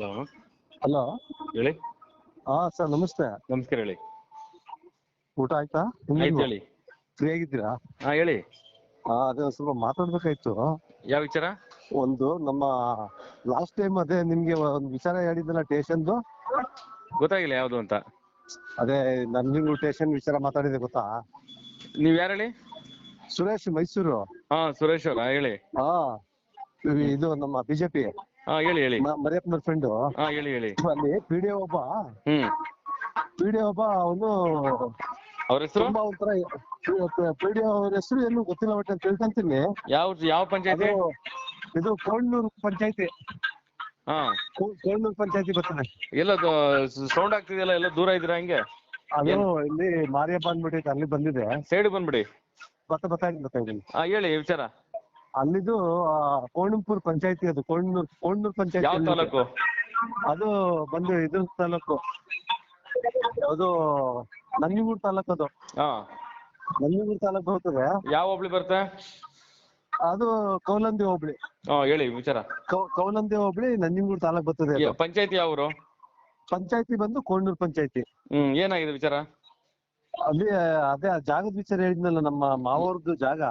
Hello. Hello. ಹೇಳಿ. ಹಾ sir ನಮಸ್ತೆ. ನಮಸ್ಕಾರ ಹೇಳಿ. ಊಟ ಆಯ್ತಾ? ಆಯ್ತು ಹೇಳಿ. ಫ್ರೀ ಆಗಿದ್ದೀರಾ? ಹಾ ಹೇಳಿ. ಹಾ ಅದೇ ಒಂದ್ ಸ್ವಲ್ಪ ಮಾತಾಡ್ಬೇಕಾಯ್ತು. ಯಾವ ವಿಚಾರ? ಒಂದು ನಮ್ಮ ಲಾಸ್ಟ್ ಟೈಮ್ ಅದೇ ನಿಮ್ಗೆ ಒಂದು ವಿಚಾರ ಹೇಳಿದ್ದಲ್ಲ ಟೇಷನ್ ಗೊತ್ತಾಗಿಲ್ಲ ಯಾವ್ದು ಅಂತ. ಅದೇ ನಂಜನಗೂಡು ಟೇಷನ್ ವಿಚಾರ ಮಾತಾಡಿದೆ ಗೊತ್ತಾ? ನೀವ್ ಯಾರು ಹೇಳಿ? ಸುರೇಶ್ ಮೈಸೂರು. ಹಾ ಸುರೇಶ್ ಅವ್ರ ಹೇಳಿ. ಹಾ ಇವ್- ಇದು ನಮ್ಮ ಬಿಜೆಪಿ. ಹಾ ಹೇಳಿ ಹೇಳಿ. ಮರಿಯಪ್ಪನ ಫ್ರೆಂಡ್ ಹಾ ಹೇಳಿ ಹೇಳಿ. ಅಲ್ಲಿ ಪಿ ಡಿ ಒಬ್ಬ. ಹ್ಮ್. ಪಿ ಡಿ ಒಬ್ಬ ಅವನು ಅವ್ರ ಹೆಸರು? ತುಂಬಾ ಒಂಥರ ಪಿ ಡಿ ಅವ್ರ ಹೆಸರು ಏನು ಗೊತ್ತಿಲ್ಲ ಅಂತ ತಿಳ್ಕೊಂತೀನಿ. ಯಾವ ಯಾವ ಅದು ಪಂಚಾಯತಿ ಇದು ಕೋಳ್ನೂರು ಪಂಚಾಯತಿ. ಹಾ. ಕೋಳ್ನೂರು ಪಂಚಾಯತಿ ಬರ್ತದೆ ಎಲ್ಲ ಸೌಂಡ್ ಆಗ್ತಿದೆಯಲ್ಲ ಎಲ್ಲ ದೂರ ಇದ್ದೀರಾ ಹಂಗೆ? ಅದು ಇಲ್ಲಿ ಮಾರಿಯಪ್ಪ ಅಂದ್ಬಿಟ್ಟು ಅಲ್ಲಿ ಬಂದಿದೆ. ಸೈಡ್ ಬಂದ್ಬಿಡಿ. ಬರ್ತಾ ಬತ್ತಾಗಿ ಗೊತ್ತಾಗಿದ್ದೀನಿ ಹಾ ಹೇಳಿ ವಿಚಾರ. ಅಲ್ಲಿದು ಕೋಣಂಪುರ್ ಪಂಚಾಯತಿ ಅದು ಕೋಣನೂರ್ ಕೋಣನೂರ್ ಯಾವ ಪಂಚಾಯತಿ ತಾಲೂಕು? ಅದು ಬಂದು ಇದು ತಾಲೂಕು. ಅದು ನಂಜನಗೂಡು ತಾಲೂಕು ಅದು. ಹಾ. ನಂಜನಗೂಡು ತಾಲೂಕು ಬರ್ತದೆ. ಯಾವ ಹೋಬ್ಳಿ ಬರುತ್ತೆ? ಅದು ಕೌಲಂದಿ ಹೋಬಳಿ. ಹಾ ಹೇಳಿ ವಿಚಾರ. ಕೌ- ಕೌಲಂದಿ ಹೋಬಳಿ ನಂಜನಗೂಡು ತಾಲೂಕು ಬರ್ತದೆ ಅದು. ಪಂಚಾಯತಿ ಯಾವ್ರು ಪಂಚಾಯತಿ ಬಂದು ಕೋಣನೂರ್ ಪಂಚಾಯತಿ. ಹ್ಮ್ ಏನಾಗಿದೆ ವಿಚಾರ? ಅಲ್ಲಿ ಅದೇ ಆ ಜಾಗದ ವಿಚಾರ ಹೇಳಿದ್ನಲ್ಲ ನಮ್ಮ ಮಾವರ್ದು ಜಾಗ.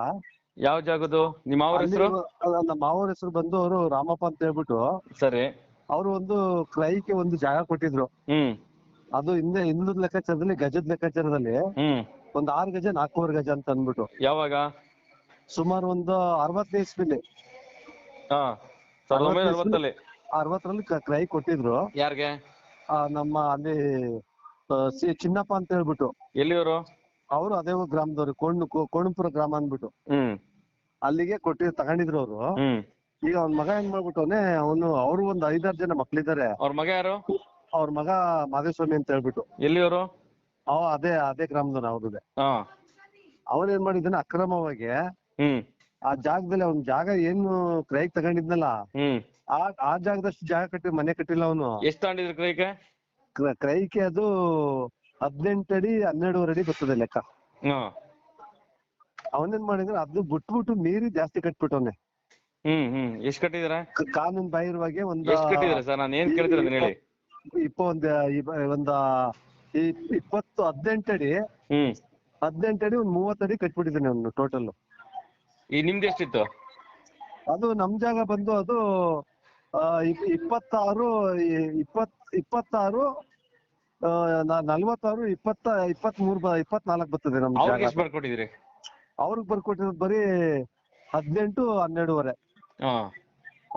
ಯಾವ ಜಾಗದು ನಿಮ್ಮ ಅವ್ರ ಹೆಸರು? ಅಲ್ಲ, ನಮ್ಮ ಮಾವರ ಹೆಸರು ಬಂದು ಅವರು ರಾಮಪ್ಪ ಅಂತ ಹೇಳ್ಬಿಟ್ಟು ಸರಿ. ಅವರು ಒಂದು ಕ್ರೈಗೆ ಒಂದು ಜಾಗ ಕೊಟ್ಟಿದ್ರು. ಹ್ಮ್. ಅದು ಹಿಂದೆ ಹಿಂದೂ ಲೆಕ್ಕಾಚಾರದಲ್ಲಿ ಗಜದ ಲೆಕ್ಕಾಚಾರದಲ್ಲಿ ಹ್ಮ್. ಒಂದ್ ಆರು ಗಜ ನಾಲ್ಕೂವರೆ ಗಜ ಅಂತ ಅಂದ್ಬಿಟ್ಟು. ಯಾವಾಗ? ಸುಮಾರು ಒಂದು ಅರವತ್ತನೇ ಇಸ್ವಿಲಿ. ಹಾ. ಸಾವಿರದ ಒಂಬೈನೂರ ಅರವತ್ತು ಅರವತ್ತಲ್ಲಿ. ಅರವತ್ತರಲ್ಲಿ ಕ್ರೈ ಕೊಟ್ಟಿದ್ರು. ಯಾರಿಗೆ? ಆ, ನಮ್ಮ ಅಲ್ಲಿ ಆ, ಸಿ ಚಿನ್ನಪ್ಪ ಅಂತ ಹೇಳ್ಬಿಟ್ಟು. ಎಲ್ಲಿಯವರು? ಅವರು ಅದೇ ಗ್ರಾಮದವ್ರು ಕೋಣ್ ಕೋಣಪುರ ಗ್ರಾಮ ಅಂದ್ಬಿಟ್ಟು. ಹ್ಮ್. ಅಲ್ಲಿಗೆ ಕೊಟ್ಟಿ ತಗೊಂಡಿದ್ರು ಅವರು ಈಗ ಅವ್ನ ಮಗ ಏನ್ ಮಾಡ್ಬಿಟ್ಟವನೆ ಅವನು ಅವ್ರು ಒಂದ್ ಐದಾರು ಜನ ಮಕ್ಳಿದಾರೆ. ಅವ್ರ ಮಗ ಯಾರು? ಅವ್ರ ಮಗ ಮಾದೇಸ್ವಾಮಿ ಅಂತ ಹೇಳ್ಬಿಟ್ಟು. ಎಲ್ಲಿಯವರು? ಅವ ಅದೇ ಅದೇ ಗ್ರಾಮದವ್ನ ಅವ್ರದೇ ಹಾ. ಅವನ್ ಏನ್ ಮಾಡಿದ್ದಾನೆ ಅಕ್ರಮವಾಗಿ ಹ್ಮ್. ಆ ಜಾಗದಲ್ಲಿ ಅವ್ನ ಜಾಗ ಏನು ಕ್ರೈಗ್ ತಗೊಂಡಿದ್ನಲ್ಲ ಹ್ಮ್. ಆ ಆ ಜಾಗದಷ್ಟು ಜಾಗ ಕಟ್ಟಿ ಮನೆ ಕಟ್ಟಿಲ್ಲ ಅವನು. ಎಷ್ಟು ತಗೊಂಡಿದ್ರು ಕ್ರೈಕೆ ಕ್ರೈಗೆ ಅದು ಹದಿನೆಂಟು ಅಡಿ ಹನ್ನೆರಡುವರೆ ಅಡಿ ಬರ್ತದೆ ಲೆಕ್ಕ. ಹಾ. ಅವನೇನ್ ಮಾಡಿದ್ರೆ ಅದು ಬಿಟ್ಬಿಟ್ಟು ಮೀರಿ ಜಾಸ್ತಿ ಕಟ್ಬಿಟ್ಟವನೆ. ಹ್ಮ್ ಹ್ಮ್. ಎಷ್ಟ್ ಕಟ್ಟಿದಾರ? ಕಾನೂನ್ ಬಾಹಿರವಾಗಿ ಒಂದ್ ಎಷ್ಟ್ ಕಟ್ಟಿದಾರೆ ಸರ್? ನಾನು ಏನ್ ಕೇಳ್ತೀರ ಅದನ್ನ ಹೇಳಿ. ಇಪ್ಪ ಒಂದ್ ಒಂದ ಇಪ್- ಇಪ್ಪತ್ತು ಹದಿನೆಂಟು ಅಡಿ ಹ್ಮ್. ಹದಿನೆಂಟು ಅಡಿ ಒಂದ್ ಮೂವತ್ತಡಿ ಅಡಿ ಕಟ್ಬಿಟ್ಟಿದ್ದಾನೆ ಅವ್ನು ಟೋಟಲ್ ಈ ನಿಮ್ದು ಎಷ್ಟಿತ್ತು? ಅದು ನಮ್ ಜಾಗ ಬಂದು ಅದು ಆ, ಇಪ್- ಇಪ್ಪತ್ತಾರು ಇ- ಇಪ್ಪತ್ ಇಪ್ಪತ್ತಾರು ಆ, ನ- ನಲ್ವತ್ತಾರು ಇಪ್ಪತ್ತ ಇಪ್ಪತ್ಮೂರು ಬ ಇಪ್ಪತ್ನಾಲ್ಕು ಬರ್ತದೆ ನಮ್ ಅವ್ರಿಗೆ ಜಾಗ. ಎಷ್ಟ್ ಬರ್ಕೊಟ್ಟಿದ್ರಿ ಅವ್ರಿಗೆ ಬರ್ಕೊಟ್ಟಿರೋದು ಬರೀ ಹದಿನೆಂಟು ಹನ್ನೆರಡುವರೆ. ಅದೇ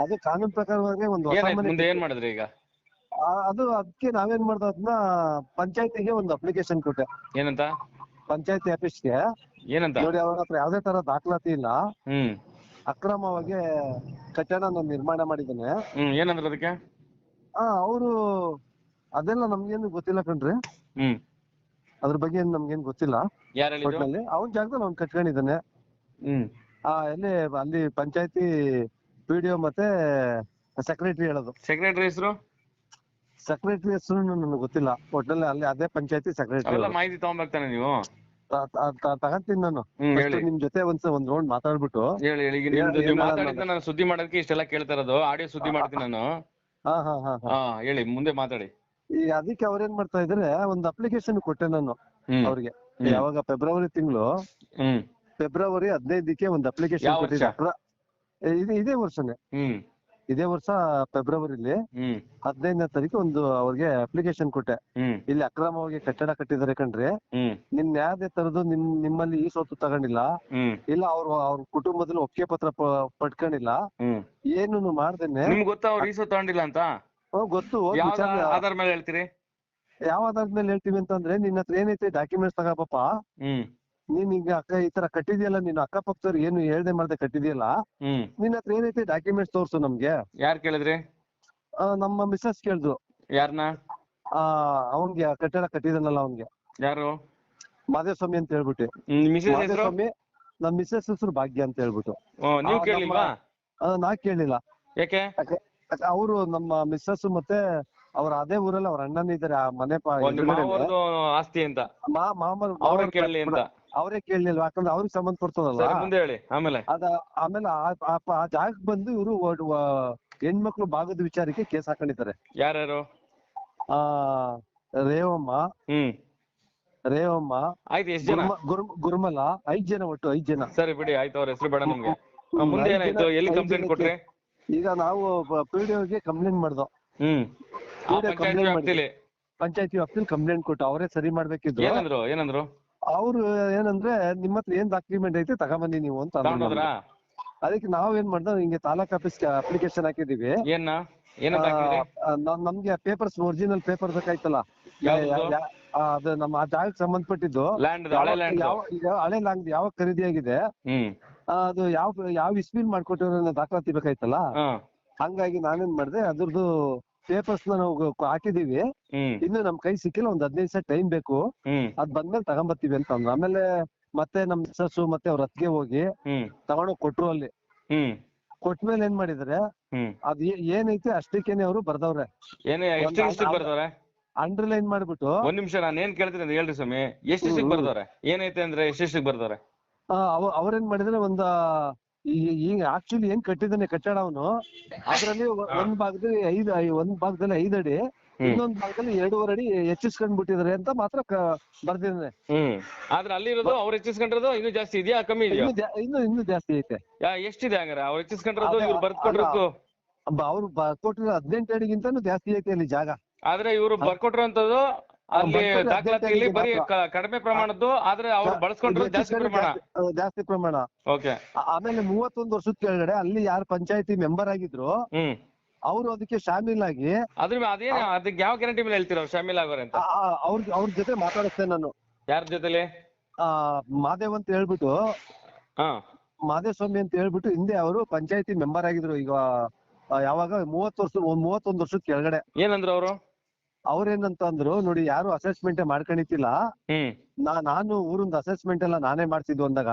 ಅದು ಕಾನೂನು ಪ್ರಕಾರವಾಗಿ ಒಂದು ಹೊಸ ಏನಾಯ್ತು? ಮನೆ ಮುಂದೆ ಏನ್ ಮಾಡಿದ್ರಿ ಈಗ? ಆ, ಅದು ಅದಕ್ಕೆ ನಾವೇನ್ ಮಾಡ್ದ ಅದನ್ನ ಪಂಚಾಯತಿಗೆ ಒಂದು ಅಪ್ಲಿಕೇಶನ್ ಕೊಟ್ಟೆ. ಏನಂತ? ಪಂಚಾಯತಿ ಆಫೀಸ್ಗೆ. ಏನಂತ? ನೋಡಿ ಅವ್ರ ಹತ್ರ ಯಾವ್ದೇ ತರ ದಾಖಲಾತಿ ಇಲ್ಲ. ಹ್ಮ್. ಅಕ್ರಮವಾಗಿ ಕಟ್ಟಡ ನಾನು ನಿರ್ಮಾಣ ಮಾಡಿದ್ದೇನೆ. ಹ್ಮ್ ಏನಂದ್ರ ಅದಕ್ಕೆ? ಆ ಅವರು ಅದೆಲ್ಲ ನಮ್ಗೇನು ಗೊತ್ತಿಲ್ಲ ಕಣ್ರಿ. ಹ್ಮ್. ಅದ್ರ ಬಗ್ಗೆ ಏನ್ ನಮ್ಗೇನ್ ಗೊತ್ತಿಲ್ಲ. ಯಾರು ಹೇಳಿದ್ರು ಒಟ್ನಲ್ಲಿ ಅವನ್ ಜಾಗದಲ್ಲಿ ಅವ್ನ್ ಕಟ್ಕೊಂಡಿದ್ದಾನೆ. ಹ್ಮ್. ಆ ಎಲ್ಲಿ ಅಲ್ಲಿ ಪಂಚಾಯತಿ ಪಿ ಡಿ ಒ ಮತ್ತೆ ಸೆಕ್ರೆಟರಿ ಹೇಳೋದು. ಸೆಕ್ರೆಟರಿ ಹೆಸರು? ಸೆಕ್ರೆಟರಿ ಹೆಸರು ನನಗೆ ಗೊತ್ತಿಲ್ಲ. ಒಟ್ನಲ್ಲಿ ಅಲ್ಲಿ ಅದೇ ಪಂಚಾಯತಿ ಸೆಕ್ರೆಟರಿ ಅವೆಲ್ಲ ಮಾಹಿತಿ ತಗೊಂಡ್ಬರ್ತಾನೆ ನೀವು? ತಗಂತೀನಿ ನಾನು. ಹ್ಮ್ First ಹೇಳಿ ನಿಮ್ ಜೊತೆ ಒಂದ್ಸ ಒಂದ್ ರೌಂಡ್ ಮಾತಾಡ್ಬಿಟ್ಟು ಹೇಳಿ ಹೇಳಿ. ಈಗ ಏನ್- ನಿಮ್ದು ನೀವು ಏನ್ ಮಾತಾಡಿದ್ದ ನಾನು ಸುದ್ದಿ ಮಾಡೋದಕ್ಕೆ ಇಷ್ಟೆಲ್ಲ ಕೇಳ್ತಾ ಇರೋದು. ಆಡಿಯೋ ಸುದ್ದಿ ಮಾಡ್ತೀನಿ ನಾನು. ಹಾ ಹಾ ಹಾ ಹಾ. ಹಾ ಹೇಳಿ. ಮುಂದೆ ಮಾತಾಡಿ. ಈಗ ಅದಕ್ಕೆ ಅವ್ರೇನ್ ಮಾಡ್ತಾ ಇದ್ರೆ ಒಂದ್ ಅಪ್ಲಿಕೇಶನ್ ಕೊಟ್ಟೆ ನಾನು ಹ್ಮ್. ಅವ್ರಿಗೆ. ಯಾವಾಗ ಫೆಬ್ರವರಿ ತಿಂಗಳು ಹ್ಮ್. ಫೆಬ್ರವರಿ ಹದಿನೈದಕ್ಕೆ ಒಂದ್ ಅಪ್ಲಿಕೇಶನ್ ಯಾವ ಕೊಟ್ಟಿದ್ದೆ ವರ್ಷ? ಇದೆ ಇದು ಇದೇ ವರ್ಷನೇ. ಹ್ಮ್. ಇದೇ ವರ್ಷ ಫೆಬ್ರವರಿಲಿ ಹ್ಮ್. ಹದಿನೈದನೇ ತಾರೀಕು ಒಂದು ಅವ್ರಿಗೆ ಅಪ್ಲಿಕೇಶನ್ ಕೊಟ್ಟೆ. ಹ್ಮ್. ಇಲ್ಲಿ ಅಕ್ರಮವಾಗಿ ಕಟ್ಟಡ ಕಟ್ಟಿದ್ದಾರೆ ಕಣ್ರಿ. ಹ್ಮ್. ನಿಮ್ ಯಾವ್ದೇ ತರದ್ದು ನಿಮ್ ನಿಮ್ಮಲ್ಲಿ ಈ ಸೊತ್ತು ತಗೊಂಡಿಲ್ಲ. ಹ್ಮ್. ಇಲ್ಲ ಅವ್ರ ಅವ್ರ ಕುಟುಂಬದಲ್ಲಿ ಒಪ್ಪಿಗೆ ಪತ್ರ ಪ- ಪಡ್ಕೊಂಡಿಲ್ಲ ಹ್ಮ್. ಏನು ಮಾಡ್ದೇನೆ. ನಿಮ್ಗೆ ಗೊತ್ತಾ ಅವ್ರು ಈಸೋ ತಗೊಂಡಿಲ್ಲ ಅಂತ? ಗೊತ್ತು ಆಧಾರ ಮೇಲೆ ಹೇಳ್ತೀರಿ? ಯಾವ ಆಧಾರದ ಹೇಳ್ತೀವಿ ಅಂತಂದ್ರೆ ನಿನ್ನ ಹತ್ರ ಏನೈತೆ ಡಾಕ್ಯುಮೆಂಟ್ಸ್ ತಗೋಪಪ್ಪ ನೀನ್ ಈಗ ಅಕ್ಕ ಈ ತರ ಕಟ್ಟಿದ್ಯಲ್ಲ ನೀನು ಅಕ್ಕಪಕ್ಕದವ್ರು ಏನು ಹೇಳ್ದೆ ಮಾಡ್ದೆ ಕಟ್ಟಿದ್ಯಲ್ಲ? ನಿನ್ನ ಹತ್ರ ಏನೈತೆ ಡಾಕ್ಯುಮೆಂಟ್ಸ್ ತೋರ್ಸು ನಮ್ಗೆ? ಯಾರ್ ಕೇಳಿದ್ರಿ? ನಮ್ಮ ಮಿಸ್ಸಸ್ ಕೇಳಿದ್ರು. ಯಾರನ್ನ ಅವನ್ಗೆ ಕಟ್ಟಡ ಕಟ್ಟಿದನಲ್ಲ ಅವನ್ಗೆ. ಯಾರು? ಮಾದೇಸ್ವಾಮಿ ಅಂತ ಹೇಳ್ಬಿಟ್ಟು. ಮಾದೇಸ್ವಾಮಿ ನಮ್ ಮಿಸ್ಸಸ್ ಹೆಸರು ಭಾಗ್ಯ ಅಂತ ಹೇಳ್ಬಿಟ್ಟು. ನಾ ಕೇಳಿಲ್ಲ. ಯಾಕೆ? ಅವರು ನಮ್ಮ ಮಿಸ್ಸಸ್ ಮತ್ತೆ ಅವ್ರ ಅದೇ ಊರಲ್ಲಿ ಅವ್ರ ಅಣ್ಣನ ಇದಾರೆ ಆ ಮನೆ ಪ- ಒಂದು ಎದುರುಗಡೆನೆ. ಮಾವರ್ದು ಆಸ್ತಿ ಅಂತ. ಮಾ ಮಾಮರ್ ಅವ್ರ ಕೇಳಲಿ ಅಂತ. ಅವರೇ ಕೇಳಲಿಲ್ಲ ಯಾಕಂದ್ರೆ ಅವ್ರಿಗೆ ಸಂಬಂಧ ಪಡ್ತದಲ್ಲ ಸರಿ ಮುಂದೆ ಹೇಳಿ. ಆಮೇಲೆ. ಅದ ಆಮೇಲೆ ಆ- ಆ ಪ- ಆ ಜಾಗಕ್ಕೆ ಬಂದು ಇವರು ಹೆಣ್ಮಕ್ಳು ಭಾಗದ ವಿಚಾರಕ್ಕೆ ಕೇಸ್ ಹಾಕೊಂಡಿದ್ದಾರೆ. ಯಾರ್ಯಾರು? ಆ ರೇವಮ್ಮ. ಹ್ಮ್. ರೇವಮ್ಮ. ಆಯ್ತು ಎಷ್ಟ್ ಜನ? ಗುರ್ಮ ಗುರ್ಮ- ಗುರ್ಮಲ. ಐದ್ ಜನ ಒಟ್ಟು ಐದ್ ಜನ. ಸರಿ ಬಿಡಿ ಆಯ್ತು ಅವ್ರ ಹೆಸರು ಬೇಡ ನಮ್ಗೆ. ಮುಂದೆ ಐದ್ ಏನಾಯ್ತು? ಎಲ್ಲಿ ಐದ್ ಕಂಪ್ಲೇಂಟ್ ಜನಕ್ಕೆ- ಕೊಟ್ರಿ? ಈಗ ನಾವು ಪಿಡಿಒಗೆ ಕಂಪ್ಲೇಂಟ್ ಮಾಡ್ದೋ. ಹ್ಮ್. ಆ ವಿಡಿಯೋ ಪಂಚಾಯತ್ ವ್ಯಾಪ್ತಿಲಿ. ಪಂಚಾಯತಿ ವ್ಯಾಪ್ತಿಲಿ ಕಂಪ್ಲೇಂಟ್ ಕೊಟ್ಟು ಅವರೇ ಸರಿ ಮಾಡ್ಬೇಕಿದ್ರು. ಏನಂದ್ರು ಏನಂದ್ರು? ಅವ್ರು ಏನಂದ್ರೆ ನಿಮ್ಮ ಹತ್ರ ಏನ್ ಡಾಕ್ಯುಮೆಂಟ್ ಐತೆ ತಗೊಂಬನ್ನಿ ನೀವು ಅಂತ ಅಂದ್ರು ತಗೊಂಡೋದ್ರಾ ಅದಕ್ಕೆ ನಾವ್ ಏನ್ ಮಾಡ್ದೋ ಹಿಂಗೆ ತಾಲೂಕ್ ಆಫೀಸ್ ಅಪ್ಲಿಕೇಶನ್ ಹಾಕಿದೀವಿ. ಏನ ಏನಂತ ಹಾಕಿದ್ರಿ? ಆ, ನಮ್- ನಮ್ಗೆ ಪೇಪರ್ಸ್ ಒರಿಜಿನಲ್ ಪೇಪರ್ ಬೇಕಾಯ್ತಲ್ಲ. ಯಾ- ಯಾ- ಯಾವ್ದು? ಯಾ- ಆ, ಅದು ನಮ್ಮ ಆ ಜಾಗಕ್ಕೆ ಸಂಬಂಧಪಟ್ಟಿದ್ದು. ಲ್ಯಾಂಡ್ ಹಳೆ ಯಾವ- ಲ್ಯಾಂಡ್ ಯಾವ- ಈಗ ಹಳೆ ಲ್ಯಾಂಡ್ ಯಾವಾಗ ಖರೀದಿ ಆಗಿದೆ ಹ್ಮ್. ಅದು ಯಾವ ಯಾವ ಇಸ್ವಿಲ್ ಮಾಡ್ಕೊಟ್ಟಿರೋ ಅನ್ನೋ ದಾಖಲಾತಿ ಬೇಕಾಯ್ತಲ್ಲ? ಹಾ. ಹಂಗಾಗಿ ನಾನೇನ್ ಮಾಡ್ದೆ ಅದ್ರದ್ದು ಪೇಪರ್ಸ್ ನಾವು ಹಾಕಿದೀವಿ. ಹ್ಮ್. ಇನ್ನು ನಮ್ ಕೈ ಸಿಕ್ಕಿಲ್ಲ ಒಂದ್ ಹದಿನೈದು ದಿವಸ ಟೈಮ್ ಬೇಕು. ಹ್ಮ್. ಅದ್ ಬಂದ್ಮೇಲೆ ತಗೊಂಬರ್ತೀವಿ ಅಂತ ಅಂದ್ರು. ಆಮೇಲೆ ಮತ್ತೆ ನಮ್ ಸರ್ಸು ಮತ್ತೆ ಅವ್ರ ಅತ್ತಿಗೆ ಹೋಗಿ ಹ್ಮ್. ತಗೊಂಡೋಗ್ ಕೊಟ್ರು ಅಲ್ಲಿ. ಹ್ಮ್. ಕೊಟ್ಮೇಲೆ ಏನ್ ಮಾಡಿದ್ರೆ ಹ್ಮ್. ಅದ್ ಏ- ಏನೈತೆ ಅಷ್ಟಕ್ಕೇನೆ ಅವರು ಬರ್ದವ್ರೆ. ಏನೇ ಎಷ್ಟು ಒಂದ್ ಎಷ್ಟಕ್ ಆ- ಬರ್ದವ್ರೆ? ಅಂಡರ್ಲೈನ್ ಮಾಡ್ಬಿಟ್ಟು ಒಂದ್ ನಿಮಿಷ ನಾನು ಏನ್ ಕೇಳ್ತೀನಿ ಹೇಳ್ರಿ ಸ್ವಾಮಿ. ಎಷ್ಟು ಬರ್ದವ್ರೆ? ಏನೈತೆ ಅಂದ್ರೆ ಎಷ್ಟು ಬರ್ದವ್ರೆ? ಅವ್ರೇನ್ ಮಾಡಿದ್ರೆ ಒಂದ ಈ- ಈಗ ಆಕ್ಚುಲಿ ಏನ್ ಕಟ್ಟಿದಾನೆ ಕಟ್ಟಡ ಅವನು ಅದ್ರಲ್ಲಿ ಒಂದ್ ಭಾಗದಲ್ಲಿ ಐದ್ ಒಂದ್ ಭಾಗದಲ್ಲಿ ಐದ್ ಅಡಿ ಇನ್ನೊಂದ್ ಭಾಗದಲ್ಲಿ ಎರಡೂವರೆ ಅಡಿ ಹೆಚ್ಚಿಸ್ಕೊಂಡ್ ಬಿಟ್ಟಿದ್ದಾರೆ ಅಂತ ಮಾತ್ರ ಬರ್ದಿದ್ದಾನೆ. ಆದ್ರೆ ಅಲ್ಲಿರೋದು ಅವ್ರು ಹೆಚ್ಚಿಸ್ಕೊಂಡಿರೋದು ಇನ್ನು ಜಾಸ್ತಿ ಇದೆಯಾ ಕಮ್ಮಿ ಇದೆಯಾ? ಇನ್ನು ಇನ್ನು ಜಾಸ್ತಿ ಐತೆ. ಯಾ ಎಷ್ಟಿದೆ ಹಂಗಾರೆ? ಅವ್ರು ಹೆಚ್ಚಿಸ್ಕೊಂಡಿರೋದು ಇವ್ರು ಬರ್ಕೊಟ್ಟಿರೋದು ಬ- ಅವ್ರು ಬರ್ಕೊಟ್ಟಿರೋ ಕೊಟ್ಟಿರೋ ಹದಿನೆಂಟು ಅಡಿಗಿಂತಾನು ಜಾಸ್ತಿ ಐತೆ ಅಲ್ಲಿ ಜಾಗ. ಆದ್ರೆ ಇವ್ರು ಬರ್ಕೊಟ್ಟಿರೋಂಥದ್ದು ಅಲ್ಲಿ ದಾಖಲಾತಿಯಲ್ಲಿ ಬರೀ ಕಡಿಮೆ ಪ್ರಮಾಣದ್ದು ಆದ್ರೆ ಅವ್ರು ಬಳಸ್ಕೊಂಡ್ರೆ ಜಾಸ್ತಿ ಪ್ರಮಾಣ. ಜಾಸ್ತಿ- ಪ್ರಮಾಣ. ಓಕೆ. ಆಮೇಲೆ ಮೂವತ್ತೊಂದು ವರ್ಷದ ಕೆಳಗಡೆ ಅಲ್ಲಿ ಯಾರು ಪಂಚಾಯತಿ ಮೆಂಬರ್ ಆಗಿದ್ರು ಅವ್ರು ಅದಕ್ಕೆ ಶಾಮೀಲಾಗಿ ಅದ್ರ ಅದೇನ ಅದಕ್ಕೆ ಯಾವ ಗ್ಯಾರಂಟಿ ಮೇಲೆ ಹೇಳ್ತೀರ ಶಾಮೀಲ್ ಆಗೋರೆ ಅಂತ? ಅವ್ರ ಅವ್ರ ಜೊತೆ ಮಾತಾಡಿಸ್ತೇನೆ ನಾನು. ಯಾರ ಜೊತೆಲಿ? ಆ ಮಾದೇವ್ ಅಂತ ಹೇಳ್ಬಿಟ್ಟು ಹಾ. ಮಾದೇಸ್ವಾಮಿ ಅಂತ ಹೇಳ್ಬಿಟ್ಟು ಹಿಂದೆ ಅವರು ಪಂಚಾಯತಿ ಮೆಂಬರ್ ಆಗಿದ್ರು ಈಗ ಯಾವಾಗ ಮೂವತ್ತು ವರ್ಷ ಒಂದ್ ಮೂವತ್ತೊಂದು ವರ್ಷದ ಕೆಳಗಡೆ. ಏನಂದ್ರು ಅವರು? ಅವ್ರೇನಂತ ಅಂದ್ರು ನೋಡಿ ಯಾರು ಅಸೆಸ್ಮೆಂಟ್ ನಾ ನಾನು ಊರಿಂದ ಅಸೆಸ್ಮೆಂಟ್ ಎಲ್ಲ ನಾನೇ ಮಾಡ್ತಿದ್ದು ಅಂದಾಗ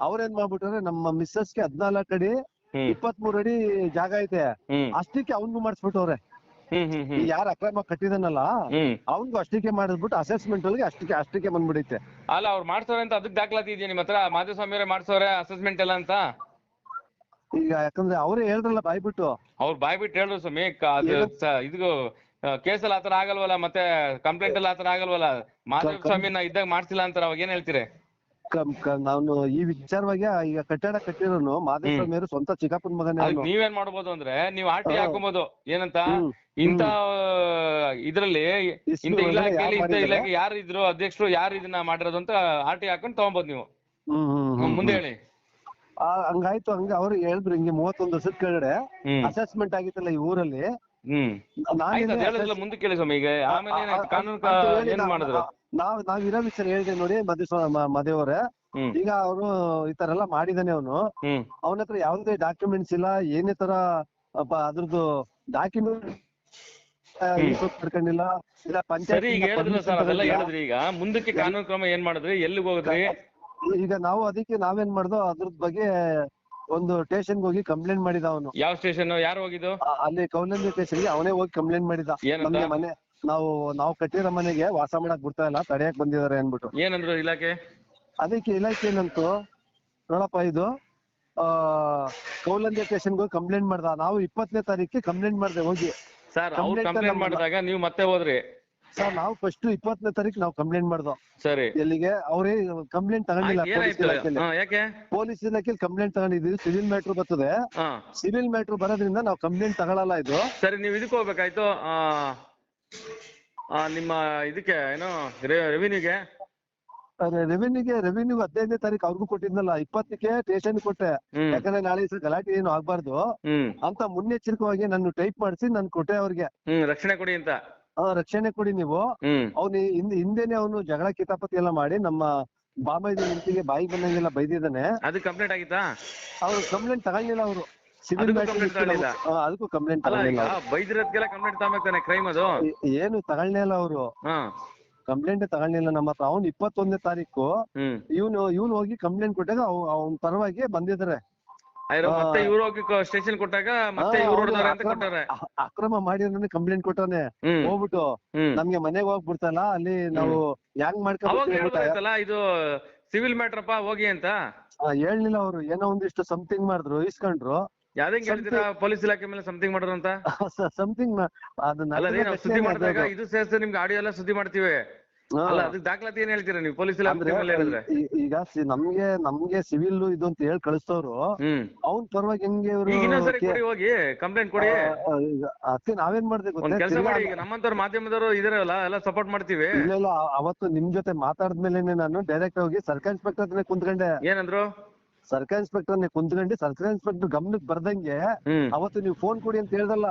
ಅವ್ರೇನ್ ಮಾಡ್ಬಿಟ್ರೆ ನಮ್ಮ ಮಿಸ್ಸಸ್ಗೆ ಹದ್ನಾಲ್ಕು ಅಡಿ ಇಪ್ಪತ್ ಇಪ್ಪತ್ಮೂರು ಅಡಿ ಜಾಗ ಐತೆ. ಅಷ್ಟಕ್ಕೆ ಅವನ್ಗು ಮಾಡಿಸ್ಬಿಟ್ಟವ್ರೆ. ಹ್ಮ್ ಅಕ್ರಮ ಕಟ್ಟಿದನಲ್ಲ ಅವನ್ಗೂ ಅಷ್ಟಕ್ಕೆ ಮಾಡಿಸ್ಬಿಟ್ಟು ಅಸೆಸ್ಮೆಂಟ್ ಒಳಗೆ ಅಷ್ಟಕ್ಕೆ ಅಷ್ಟಕ್ಕೆ ಬಂದ್ಬಿಡೈತೆ. ಅಲ್ಲ ಅವ್ರು ಮಾಡ್ಸೋರೆ ಅಂತ ಅದಕ್ಕೆ ದಾಖಲಾತಿ ಇದೆಯಾ ನಿಮ್ಮ ಹತ್ರ ಮಾಧುಸ್ವಾಮಿ ಮಾಡ್ಸೋರೆ ಅಸೆಸ್ಮೆಂಟ್ ಎಲ್ಲ ಅಂತ? ಈಗ ಯಾಕಂದ್ರೆ ಅವರೇ ಹೇಳ್ರಲ್ಲ ಬಾಯ್ಬಿಟ್ಟು. ಅವ್ರು ಬಾಯ್ಬಿಟ್ಟು ಹೇಳಿದ್ರು ಸ್ವಾಮಿ ಇದು ಕೇಸಲ್ಲಿ ಆತರ ಆಗಲ್ವಲ್ಲ ಮತ್ತೆ ಕಂಪ್ಲೇಂಟ್ ಅಲ್ಲಿ ಆತರ ಆಗಲ್ವಲ್ಲ? ಮಾಧವ ಸ್ವಾಮಿ ನಾ ಇದ್ದಾಗ ಮಾಡ್ಸಿಲ್ಲ ಅಂತಾರ ಅವಾಗ ಏನ್ ಹೇಳ್ತೀರಿ? ಕ- ನಾನು ಈ ವಿಚಾರವಾಗಿ ಈಗ ಕಟ್ಟಡ ಕಟ್ಟಿರೋನು ಮಾದೇಸ್ವಾಮಿ ಅವರು ಸ್ವಂತ ಚಿಕ್ಕಪ್ಪನ ಮಗನೇ ಅದಕ್ಕೆ ನೀವೇನ್ ಮಾಡ್ಬೋದು ಅಂದ್ರೆ ನೀವ್ ಆರ್ ಟಿ. ಹಾಕೊಬೋದು ಏನಂತ? ಹ್ಮ್. ಇಂತ ಇದ್ರಲ್ಲಿ ಇಂತ ಇಲಾಖೆಯಲ್ಲಿ ಯಾರ್ ಇಂತ ಮಾಡಿದ್ದಾರೆ? ಇಲಾಖೆ ಯಾರು ಇದ್ರು ಅಧ್ಯಕ್ಷರು ಯಾರು ಇದನ್ನ ಮಾಡಿರೋದು ಅಂತ ಆರ್ ಟಿ ಹಾಕೊಂಡು ತಗೊಂಬೋದು ನೀವು. ಹ್ಮ್ ಹ್ಮ್ ಹ್ಮ್, ಹ್ಮ್ ಮುಂದೆ ಹೇಳಿ. ಆ, ಹಂಗಾಯ್ತು ಹಂಗ ಅವ್ರು ಹೇಳಿದ್ರು ಹಿಂಗೆ ಮೂವತ್ತೊಂದು ವರ್ಷದ ಕೆಳಗಡೆ ಹ್ಮ್. ಅಸೆಸ್ಮೆಂಟ್ ಆಗಿತ್ತಲ್ಲ ಈ ಊರಲ್ಲಿ. ಹ್ಮ್. ಮುಂದೆ ಕೇಳಿ ಸ್ವಾಮಿ. ಈಗ ಆಮೇಲೆ ಕಾನೂನು ಮಾಡಿದ್ರು? ನಾವ್ ನಾವ್ ಇರೋ ವಿಚಾರ ಹೇಳಿದೆ ನೋಡಿ ಮಧುಸ್ವಾಮಿ ಮದೇವ್ರೆ ಈಗ ಅವನು ಈ ತರ ಎಲ್ಲ ಮಾಡಿದಾನೆ ಅವನು. ಹ್ಮ್. ಅವನ ಹತ್ರ ಯಾವುದೇ ಡಾಕ್ಯುಮೆಂಟ್ಸ್ ಇಲ್ಲ ಏನೇ ತರ ಅದ್ರದ್ದು ಡಾಕ್ಯುಮೆಂಟ್ ಮಾಡ್ಕೊಂಡಿಲ್ಲ ಇಲ್ಲ ಪಂಚಾಯತ್ ಈಗ ಮುಂದಕ್ಕೆ ಕಾನೂನು ಕ್ರಮ ಏನ್ ಮಾಡಿದ್ರಿ? ಎಲ್ಲಿಗೆ ಹೋಗಿದ್ರಿ ಈಗ ನಾವು ಅದಕ್ಕೆ ನಾವೇನ್ ಮಾಡ್ದೋ ಅದ್ರದ್ ಬಗ್ಗೆ ಒಂದು ಸ್ಟೇಷನ್ ಹೋಗಿ ಕಂಪ್ಲೇಂಟ್ ಮಾಡಿದ ಅವನು. ಯಾವ ಸ್ಟೇಷನ್ ಯಾರು ಹೋಗಿದ್ದು? ಅಲ್ಲಿ ಕೌಲಂದಿ ಸ್ಟೇಷನ್ಗೆ ಅವನೇ ಹೋಗಿ ಕಂಪ್ಲೇಂಟ್ ಮಾಡಿದ. ಏನಂತ? ನಮ್ಗೆ ಮನೆ ನಾವು ನಾವು ಕಟ್ಟಿರೋ ಮನೆಗೆ ವಾಸ ಮಾಡಕ್ ಬಿಡ್ತಾ ಇಲ್ಲ ತಡೆಯಕ್ ಬಂದಿದ್ದಾರೆ ಅನ್ಬಿಟ್ಟು ಏನಂದ್ರು ಇಲಾಖೆ? ಅದಕ್ಕೆ ಇಲಾಖೆ ಏನಂತು? ನೋಡಪ್ಪ ಇದು ಆ ಕೌಲಂದಿ ಸ್ಟೇಷನ್ಗೆ ಹೋಗಿ ಕಂಪ್ಲೇಂಟ್ ಮಾಡ್ದ. ನಾವು ಇಪ್ಪತ್ತನೇ ತಾರೀಕಿಗೆ ಕಂಪ್ಲೇಂಟ್ ಮಾಡ್ದೆ ಹೋಗಿ. ಸರ್ ಅವ್ರು Complaint ಕಂಪ್ಲೇಂಟ್ ಮಾಡಿದಾಗ ನೀವು ಮತ್ತೆ ಹೋದ್ರಿ. ಸರ್ ನಾವು ಫಸ್ಟ್ ಇಪ್ಪತ್ತನೇ ತಾರೀಕು ನಾವು ಕಂಪ್ಲೇಂಟ್ ಮಾಡ್ದೋ. ಸರಿ. ಎಲ್ಲಿಗೆ? ಅವ್ರೇ ಕಂಪ್ಲೇಂಟ್ ತಗೊಂಡಿಲ್ಲ ಆಯ್ತು, ಪೊಲೀಸ್ ಇಲಾಖೆ ಇಲಾಖೆಯಲ್ಲಿ. ಹಾ ಯಾಕೆ? ಪೊಲೀಸ್ ಇಲಾಖೆಯಲ್ಲಿ ಕಂಪ್ಲೇಂಟ್ ತಗೊಂಡಿದ್ದೀವಿ ಸಿವಿಲ್ ಮ್ಯಾಟ್ರ್ ಬರ್ತದೆ. ಹಾ. ಸಿವಿಲ್ ಮ್ಯಾಟ್ರ್ ಬರೋದ್ರಿಂದ ನಾವು ಕಂಪ್ಲೇಂಟ್ ತಗೊಳಲ್ಲ ಇದು. ಸರಿ ನೀವು ಇದಕ್ಕೆ ಹೋಗ್ಬೇಕಾಯ್ತು? ಆ ಆ, ನಿಮ್ಮ ಇದಕ್ಕೆ ಏನು ರೆವಿನ್ಯೂಗೆ ರೆವಿನ್ಯೂಗೆ ರೆವಿನ್ಯೂ ಹದಿನೈದನೇ ತಾರೀಕು ಅವ್ರಿಗೂ ಕೊಟ್ಟಿದ್ನಲ್ಲ ಇಪ್ಪತ್ತಕ್ಕೆ ಸ್ಟೇಷನ್ ಕೊಟ್ಟೆ. ಹ್ಮ್. ಯಾಕಂದ್ರೆ ನಾಳೆ ದಿವಸ ಗಲಾಟೆ ಏನು ಆಗ್ಬಾರ್ದು. ಹ್ಮ್. ಅಂತ ಮುನ್ನೆಚ್ಚರಿಕವಾಗಿ ನಾನು ಟೈಪ್ ಮಾಡಿಸಿ ನಾನು ಕೊಟ್ಟೆ ಅವ್ರಿಗೆ. ಹ್ಮ್ ರಕ್ಷಣೆ ಕೊಡಿ ಅಂತ. ಆ, ರಕ್ಷಣೆ ಕೊಡಿ ನೀವು. ಹ್ಮ್. ಅವ್ನು ಹಿಂದೆ ಹಿಂದೆನೆ ಅವನು ಜಗಳ ಕಿತಾಪತಿ ಎಲ್ಲ ಮಾಡಿ ನಮ್ಮ ಬಾಮೈದು ನಿಂತಿಗೆ ಬಾಯಿ ಬಂದಂಗೆಲ್ಲ ಬೈದಿದ್ದಾನೆ. ಅದು ಕಂಪ್ಲೇಂಟ್ ಆಗಿತ್ತಾ? ಅವ್ರು ಕಂಪ್ಲೇಂಟ್ ತಗೊಳ್ಳಿಲ್ಲ ಅವರು. ಸಿವಿಲ್ ಅದಕ್ಕೂ complaint ತಗೊಳ್ಳಿಲ್ಲ? ಅದಕ್ಕೂ ಕಂಪ್ಲೇಂಟ್ ಅಲ್ಲ ಈಗ ತಗೊಳ್ಳಿಲ್ಲ ಬೈದಿರೋದ್ಗೆಲ್ಲ ಕಂಪ್ಲೇಂಟ್ ತಗೋಬೇಕು ಕ್ರೈಮ್ ಅದು? ಏನು ತಗೊಳ್ಳೇ ಇಲ್ಲ ಅವರು. ಹಾ. ಕಂಪ್ಲೇಂಟ್ ತಗೊಳ್ಳಿಲ್ಲ ನಮ್ಮ ಹತ್ರ. ಅವ್ನು ಇಪ್ಪತ್ತೊಂದನೇ ತಾರೀಕು ಇವ್ನು ಇವನು ಇವನು ಹೋಗಿ ಕಂಪ್ಲೇಂಟ್ ಕೊಟ್ಟಾಗ ಅವ್ನ ಪರವಾಗಿ ಬಂದಿದ್ದಾರೆ. ಮತ್ತೆ ಇವ್ರು ಸ್ಟೇಷನ್ ಕೊಟ್ಟಾಗ ಮತ್ತೆ ಅಂತ ಅಕ್ರಮ- ಮಾಡಿ ಕಂಪ್ಲೇಂಟ್ ಕೊಟ್ಟಾನೆ ಹೋಗ್ಬಿಟ್ಟು ನಮ್ಗೆ ಮನೆಗೆ ಹೋಗ್ಬಿಡ್ತಲ್ಲ ಅಲ್ಲಿ ನಾವು ಹೆಂಗ್ ಅವಾಗ ಮಾಡ್ಕೊಂಡು ಹೇಳಿದ್ರಲ್ಲ ಇದು ಸಿವಿಲ್ ಮ್ಯಾಟ್ರಪ್ಪ ಹೋಗಿ ಅಂತ? ಹೇಳಲಿಲ್ಲ ಅವ್ರು. ಏನೋ ಒಂದಿಷ್ಟು ಸಮಥಿಂಗ್ ಮಾಡಿದ್ರು ಇಸ್ಕೊಂಡ್ರು. ಯಾವ್ದಂಗ್ ಹೇಳ್ತೀರಾ ಪೊಲೀಸ್ ಇಲಾಖೆ ಮೇಲೆ ಸಮಥಿಂಗ್ ಮಾಡಿದ್ರು ಅಂತ? ಸಮಥಿಂಗ್ ಸುದ್ದಿ ಮಾಡಿದಾಗ ಇದು ಸೇರಿಸಿ ನಿಮ್ಗೆ ಆಡಿಯೋ ಎಲ್ಲ ಸುದ್ದಿ ಮಾಡ್ತೀವಿ. ದಾಖಲಾತಿ ಏನ್ ಹೇಳ್ತೀರಾ ನೀವು? ಪೊಲೀಸ್ ಈಗ ನಮ್ಗೆ ನಮ್ಗೆ ಸಿವಿಲ್ ಇದು ಅಂತ ಹೇಳಿ ಕಳಿಸ್ತವ್ರು ಅವ್ನ್ ಪರವಾಗಿ ಹೆಂಗೆ ಇವರು ಹೋಗಿ ಕಂಪ್ಲೇಂಟ್ ಕೊಡಿ. ಅದಕ್ಕೆ ನಾವೇನ್ ಮಾಡ್ದೆ ಕೆಲಸ ಮಾಡಿ ಈಗ ನಮ್ಮಂತವ್ರ ಮಾಧ್ಯಮದವರು ಇದಾರಲ್ಲ ಎಲ್ಲ ಸಪೋರ್ಟ್ ಮಾಡ್ತೀವಿ. ಇಲ್ಲ ಇಲ್ಲ ಅವತ್ತು ನಿಮ್ ಜೊತೆ ಮಾತಾಡದ್ಮೇಲೆ ನಾನು ಡೈರೆಕ್ಟ್ ಹೋಗಿ ಸರ್ಕಲ್ ಇನ್ಸ್ಪೆಕ್ಟರ್ ಹತ್ರ ಕುಂತ್ಕೊಂಡೆ. ಏನಂದ್ರು? ಸರ್ಕಲ್ ಇನ್ಸ್ಪೆಕ್ಟರ್ ಕುಂತ್ಕೊಂಡು ಸರ್ಕಾರ ಇನ್ಸ್ಪೆಕ್ಟರ್ ಗಮನಕ್ಕೆ ಬರ್ದಂಗೆ ಅವತ್ತು ನೀವು ಫೋನ್ ಕೊಡಿ ಅಂತ ಹೇಳ್ದಲ್ಲ.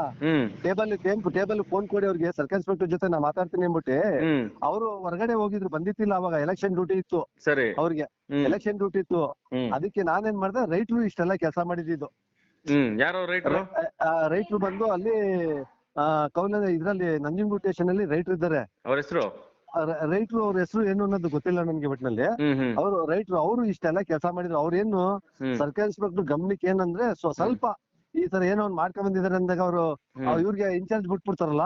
ಟೇಬಲ್ ಟೇಬಲ್ ಟೇಬಲ್ ಫೋನ್ ಕೊಡಿ ಅವ್ರಿಗೆ. ಸರ್ಕಾರ ಇನ್ಸ್ಪೆಕ್ಟರ್ ಜೊತೆ ನಾ ಮಾತಾಡ್ತೀನಿ ಅಂದ್ಬಿಟ್ಟು ಅವರು ಹೊರಗಡೆ ಹೋಗಿದ್ರು ಬಂದಿತ್ತಿಲ್ಲ ಅವಾಗ ಎಲೆಕ್ಷನ್ ಡ್ಯೂಟಿ ಇತ್ತು ಸರಿ. ಅವ್ರಿಗೆ. ಎಲೆಕ್ಷನ್ ಡ್ಯೂಟಿ ಇತ್ತು. ಅದಕ್ಕೆ ನಾನೇನ್ ಮಾಡ್ದೆ ರೈಟ್ರು ಇಷ್ಟೆಲ್ಲ ಕೆಲಸ ಮಾಡಿದ್ದು ರೈತರು? ಬಂದು ಅಲ್ಲಿ ಕೌಲ ಇದ್ರಲ್ಲಿ ನಂಜನಗೂಡು ಸ್ಟೇಷನ್ ಅಲ್ಲಿ ರೈತರು ಇದ್ದಾರೆ. ಅವ್ರ ಹೆಸರು? ರೈಟ್ರು ಅವ್ರ ಹೆಸರು ಏನು ಅನ್ನೋದು ಗೊತ್ತಿಲ್ಲ ನನ್ಗೆ ಒಟ್ನಲ್ಲಿ. ಅವ್ರು ರೈತರು ಅವರು ರೈಟ್ರು ಅವರು ಇಷ್ಟೆಲ್ಲ ಕೆಲಸ ಮಾಡಿದ್ರು. ಅವ್ರೇನು ಸರ್ಕಾರಿ ಇನ್ಸ್ಪೆಕ್ಟರ್ ಗಮನಕ್ಕೆ ಏನಂದ್ರೆ ಸ್ವ- ಸ್ವಲ್ಪ ಈ ತರ ಏನೋ ಒಂದ್ ಮಾಡ್ಕೊಂಡ್ ಬಂದಿದ್ದಾರೆ ಅಂದಾಗ ಅವರು. ಇವ್ರಿಗೆ ಇನ್ಚಾರ್ಜ್ ಬಿಟ್ಬಿಡ್ತಾರಲ್ಲ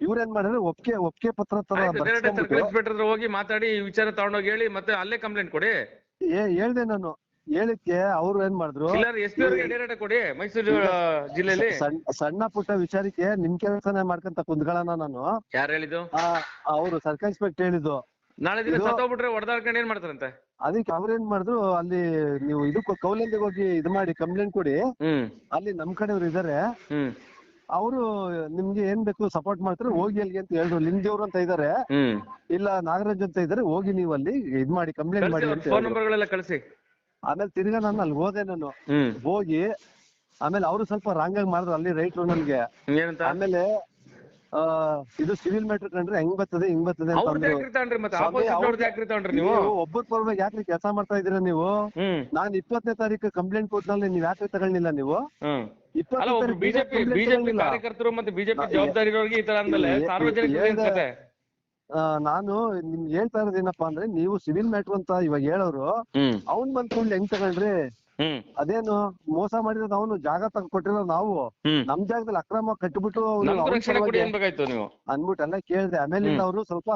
ಇವ್ರ ಏನ್ ಮಾಡಿದ್ರೆ ಒಪ್ಕೆ ಒಪ್ಕೆ ಪತ್ರ ತರ ಆಯ್ತು, direct ಸರ್ಕಲ್ ಇನ್ಸ್ಪೆಕ್ಟರ್ ಹತ್ರ ಹೋಗಿ ಮಾತಾಡಿ ಈ ವಿಚಾರ ತಗೊಂಡೋಗಿ ಹೇಳಿ ಮತ್ತೆ ಅಲ್ಲೇ ಕಂಪ್ಲೇಂಟ್ ಕೊಡಿ. ಏ- ಹೇಳ್ದೆ ನಾನು. ಹೇಳಿಕ್ಕೆ ಅವ್ರು ಏನ್ ಮಾಡಿದ್ರು? ಇಲ್ಲ ಎಸ್ ಪಿ ಅವರಿಗೆ ಡೈರೆಕ್ಟ್ ಕೊಡಿ ಮೈಸೂರು ಜಿಲ್ಲೆಯಲ್ಲಿ. ಸಣ್ಣ ಸಣ್ಣ ಪುಟ್ಟ ವಿಚಾರಕ್ಕೆ ನಿಮ್ ಕೆಲಸನೇ ಮಾಡ್ಕೊಂತ ಕುಂತ್ಕೊಳ್ಳೋಣ ನಾನು. ಯಾರು ಹೇಳಿದ್ದು? ಅವರು ಸರ್ಕಲ್ ಇನ್ಸ್ಪೆಕ್ಟರ್ ಹೇಳಿದ್ದು. ನಾಳೆ ದಿನ ಇದು- ಸತ್ತೋಗ್ಬಿಟ್ರೆ ಹೊಡೆದಾಡ್ಕೊಂಡು ಏನ್ ಮಾಡ್ತಾರಂತೆ? ಅದಕ್ಕೆ ಅವ್ರೇನ್ ಮಾಡಿದ್ರು ಅಲ್ಲಿ ನೀವು ಇದು ಕೌಲಂದಿಗೆ ಹೋಗಿ ಇದು ಮಾಡಿ ಕಂಪ್ಲೇಂಟ್ ಕೊಡಿ. ಹ್ಮ್. ಅಲ್ಲಿ ನಮ್ ಕಡೆಯವ್ರು ಇದಾರೆ. ಹ್ಮ್. ಅವರು ನಿಮ್ಗೆ ಏನ್ ಬೇಕು ಸಪೋರ್ಟ್ ಮಾಡ್ತಾರೆ ಹೋಗಿ ಅಲ್ಲಿ ಅಂತ ಹೇಳಿದ್ರು. ಲಿಂಗದೇವ್ರು ಅಂತ ಇದಾರೆ. ಹ್ಮ್. ಇಲ್ಲ ನಾಗರಾಜ್ ಅಂತ ಇದಾರೆ ಹೋಗಿ ನೀವು ಅಲ್ಲಿ ಇದ್ ಮಾಡಿ ಕಂಪ್ಲೇಂಟ್ ಮಾಡಿ ಅಂತ ಫೋನ್ ಹೇಳಿದ್ರು. ನಂಬರ್ಗಳೆಲ್ಲ ಕಳಿಸಿ. ಆಮೇಲೆ ತಿರ್ಗಾ ನಾನು ಅಲ್ಲಿ ಹೋದೆ ನಾನು. ಹ್ಮ್. ಹೋಗಿ ಆಮೇಲೆ ಅವರು ಸ್ವಲ್ಪ ರಾಂಗ್ ಆಗಿ ಮಾಡಿದ್ರು ಅಲ್ಲಿ ರೈಟ್ರು ನನ್ಗೆ ಏನಂತ? ಆಮೇಲೆ ಆ ಇದು ಸಿವಿಲ್ ಮ್ಯಾಟ್ರ್ ಕಂಡ್ರೆ ಹೆಂಗ್ ಬರ್ತದೆ ಹಿಂಗ್ ಬರ್ತದೆ ಅಂತ ಅವ್ರದ್ದು ಅಂದ್ರು. ಮತ್ತೆ ಸ್ವಾಮಿ, ಆಪೋಸಿಟ್ ಅವ್ರ್ದು- ನೀವು. ನೀವು ಒಬ್ಬರ ಪರವಾಗಿ ಯಾಕ್ರಿ ಕೆಲಸ ಮಾಡ್ತಾ ಇದೀರ ನೀವು? ಹ್ಮ್. ನಾನ್ ಇಪ್ಪತ್ತನೇ ತಾರೀಕು ಕಂಪ್ಲೇಂಟ್ ಕೊಟ್ನಲ್ಲಿ ನೀವ್ ಯಾಕೆ ತಗೊಳ್ಳಿಲ್ಲ ನೀವು? ಹ್ಮ್. ಅಲ್ಲ ಇಪ್ಪತ್ತನೇ ಒಬ್ರು ತಾರೀಕು ಬಿಜೆಪಿ complaint ಬಿಜೆಪಿ. ಕಾರ್ಯಕರ್ತರು ಮತ್ತೆ ಬಿಜೆಪಿ ನಾ- ಜವಾಬ್ದಾರಿ ಇರೋರಿಗೆ ಈ ತರ ಸಾರ್ವಜನಿಕ ಏ- ಏನ್ ಕತೆ? ಆ, ನಾನು ನಿಮ್ಗೆ ಹೇಳ್ತಾ ಇರೋದು ಏನಪ್ಪಾ ಅಂದ್ರೆ ನೀವು ಸಿವಿಲ್ ಮ್ಯಾಟ್ರ್ ಅಂತ ಇವಾಗ ಹೇಳೋರು ಹ್ಮ್. ಅವ್ನ್ ಬಂದ್ ಕೂಡ್ಲೆ ಹೆಂಗ್ ತಗೊಂಡ್ರಿ ಹ್ಮ್. ಅದೇನು ಮೋಸ ಮಾಡಿರೋದು ಅವನು ಜಾಗ ತಗ ಕೊಟ್ಟಿರೋ ನಾವು? ಹ್ಮ್. ನಮ್ ಜಾಗದಲ್ಲಿ ಅಕ್ರಮ ಕಟ್ಬಿಟ್ಟು ಅವ್ನು ನಮ್ಗೂ ಅವ್ನ್ ರಕ್ಷಣೆ ಕೊಡಿ ಪರವಾಗಿ ಅನ್ಬೇಕಾಯ್ತು ನೀವು. ಅನ್ಬಿಟ್ಟು ಎಲ್ಲ ಕೇಳ್ದೆ. ಆಮೇಲಿಂದ ಅವರು ಸ್ವಲ್ಪ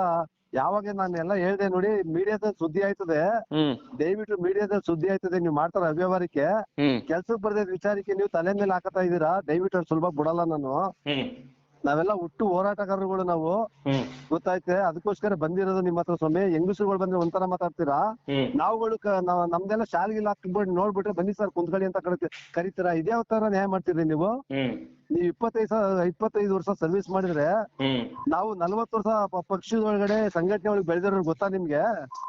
ಯಾವಾಗ ನಾನು ಎಲ್ಲ ಹೇಳ್ದೆ ನೋಡಿ ಮೀಡಿಯಾದಲ್ಲಿ ಸುದ್ದಿ ಆಯ್ತದೆ. ಹ್ಮ್. ದಯವಿಟ್ಟು ಮೀಡಿಯಾದಲ್ಲಿ ಸುದ್ದಿ ಆಯ್ತದೆ ನೀವು ಮಾಡ್ತಾರ ಅವ್ಯವಹಾರಕ್ಕೆ ಹ್ಮ್. ಕೆಲ್ಸಕ್ಕೆ ಬರ್ದಿದ್ ವಿಚಾರಕ್ಕೆ ನೀವು ತಲೆ ಮೇಲೆ ಹಾಕತಾ ಇದೀರಾ ದಯವಿಟ್ಟು ಸುಲಭ ಬಿಡಲ್ಲ ನಾನು. ಹ್ಮ್. ನಾವೆಲ್ಲ ಹುಟ್ಟು ಹೋರಾಟಗಾರರುಗಳು ನಾವು. ಹ್ಮ್. ಗೊತ್ತಾಯ್ತೆ? ಅದಕ್ಕೋಸ್ಕರ ಬಂದಿರೋದು ನಿಮ್ಮ ಹತ್ರ ಸ್ವಾಮಿ. ಹೆಂಗಸರುಗಳು ಬಂದ್ರೆ ಒಂಥರ ಮಾತಾಡ್ತೀರಾ? ಹ್ಮ್. ನಾವುಗಳು ಕ- ನಾವ್- ನಮ್ದೆಲ್ಲ ಶಾಲೆಗೆಲ್ಲ ಹಾಕ್ಬಿಟ್ಟು ನೋಡ್ಬಿಟ್ರೆ ಬನ್ನಿ ಸರ್ ಕುಂತ್ಕೊಳ್ಳಿ ಅಂತ ಕರಿತೀವಿ ಕರಿತೀರಾ? ಇದ್ಯಾವ ತರ ನ್ಯಾಯ ಮಾಡ್ತೀರಿ ನೀವು? ಹ್ಮ್. ನೀವು ಇಪ್ಪತ್ತೈದು ಸಾವಿರ ಇಪ್ಪತ್ತೈದು ವರ್ಷ ಸರ್ವಿಸ್ ಮಾಡಿದ್ರೆ ಹ್ಮ್. ನಾವು ನಲ್ವತ್ತು ವರ್ಷ ಪ- ಪಕ್ಷದ ಒಳಗಡೆ ಸಂಘಟನೆ ಒಳಗೆ ಬೆಳೆದಿರೋ ಗೊತ್ತಾ ನಿಮ್ಗೆ?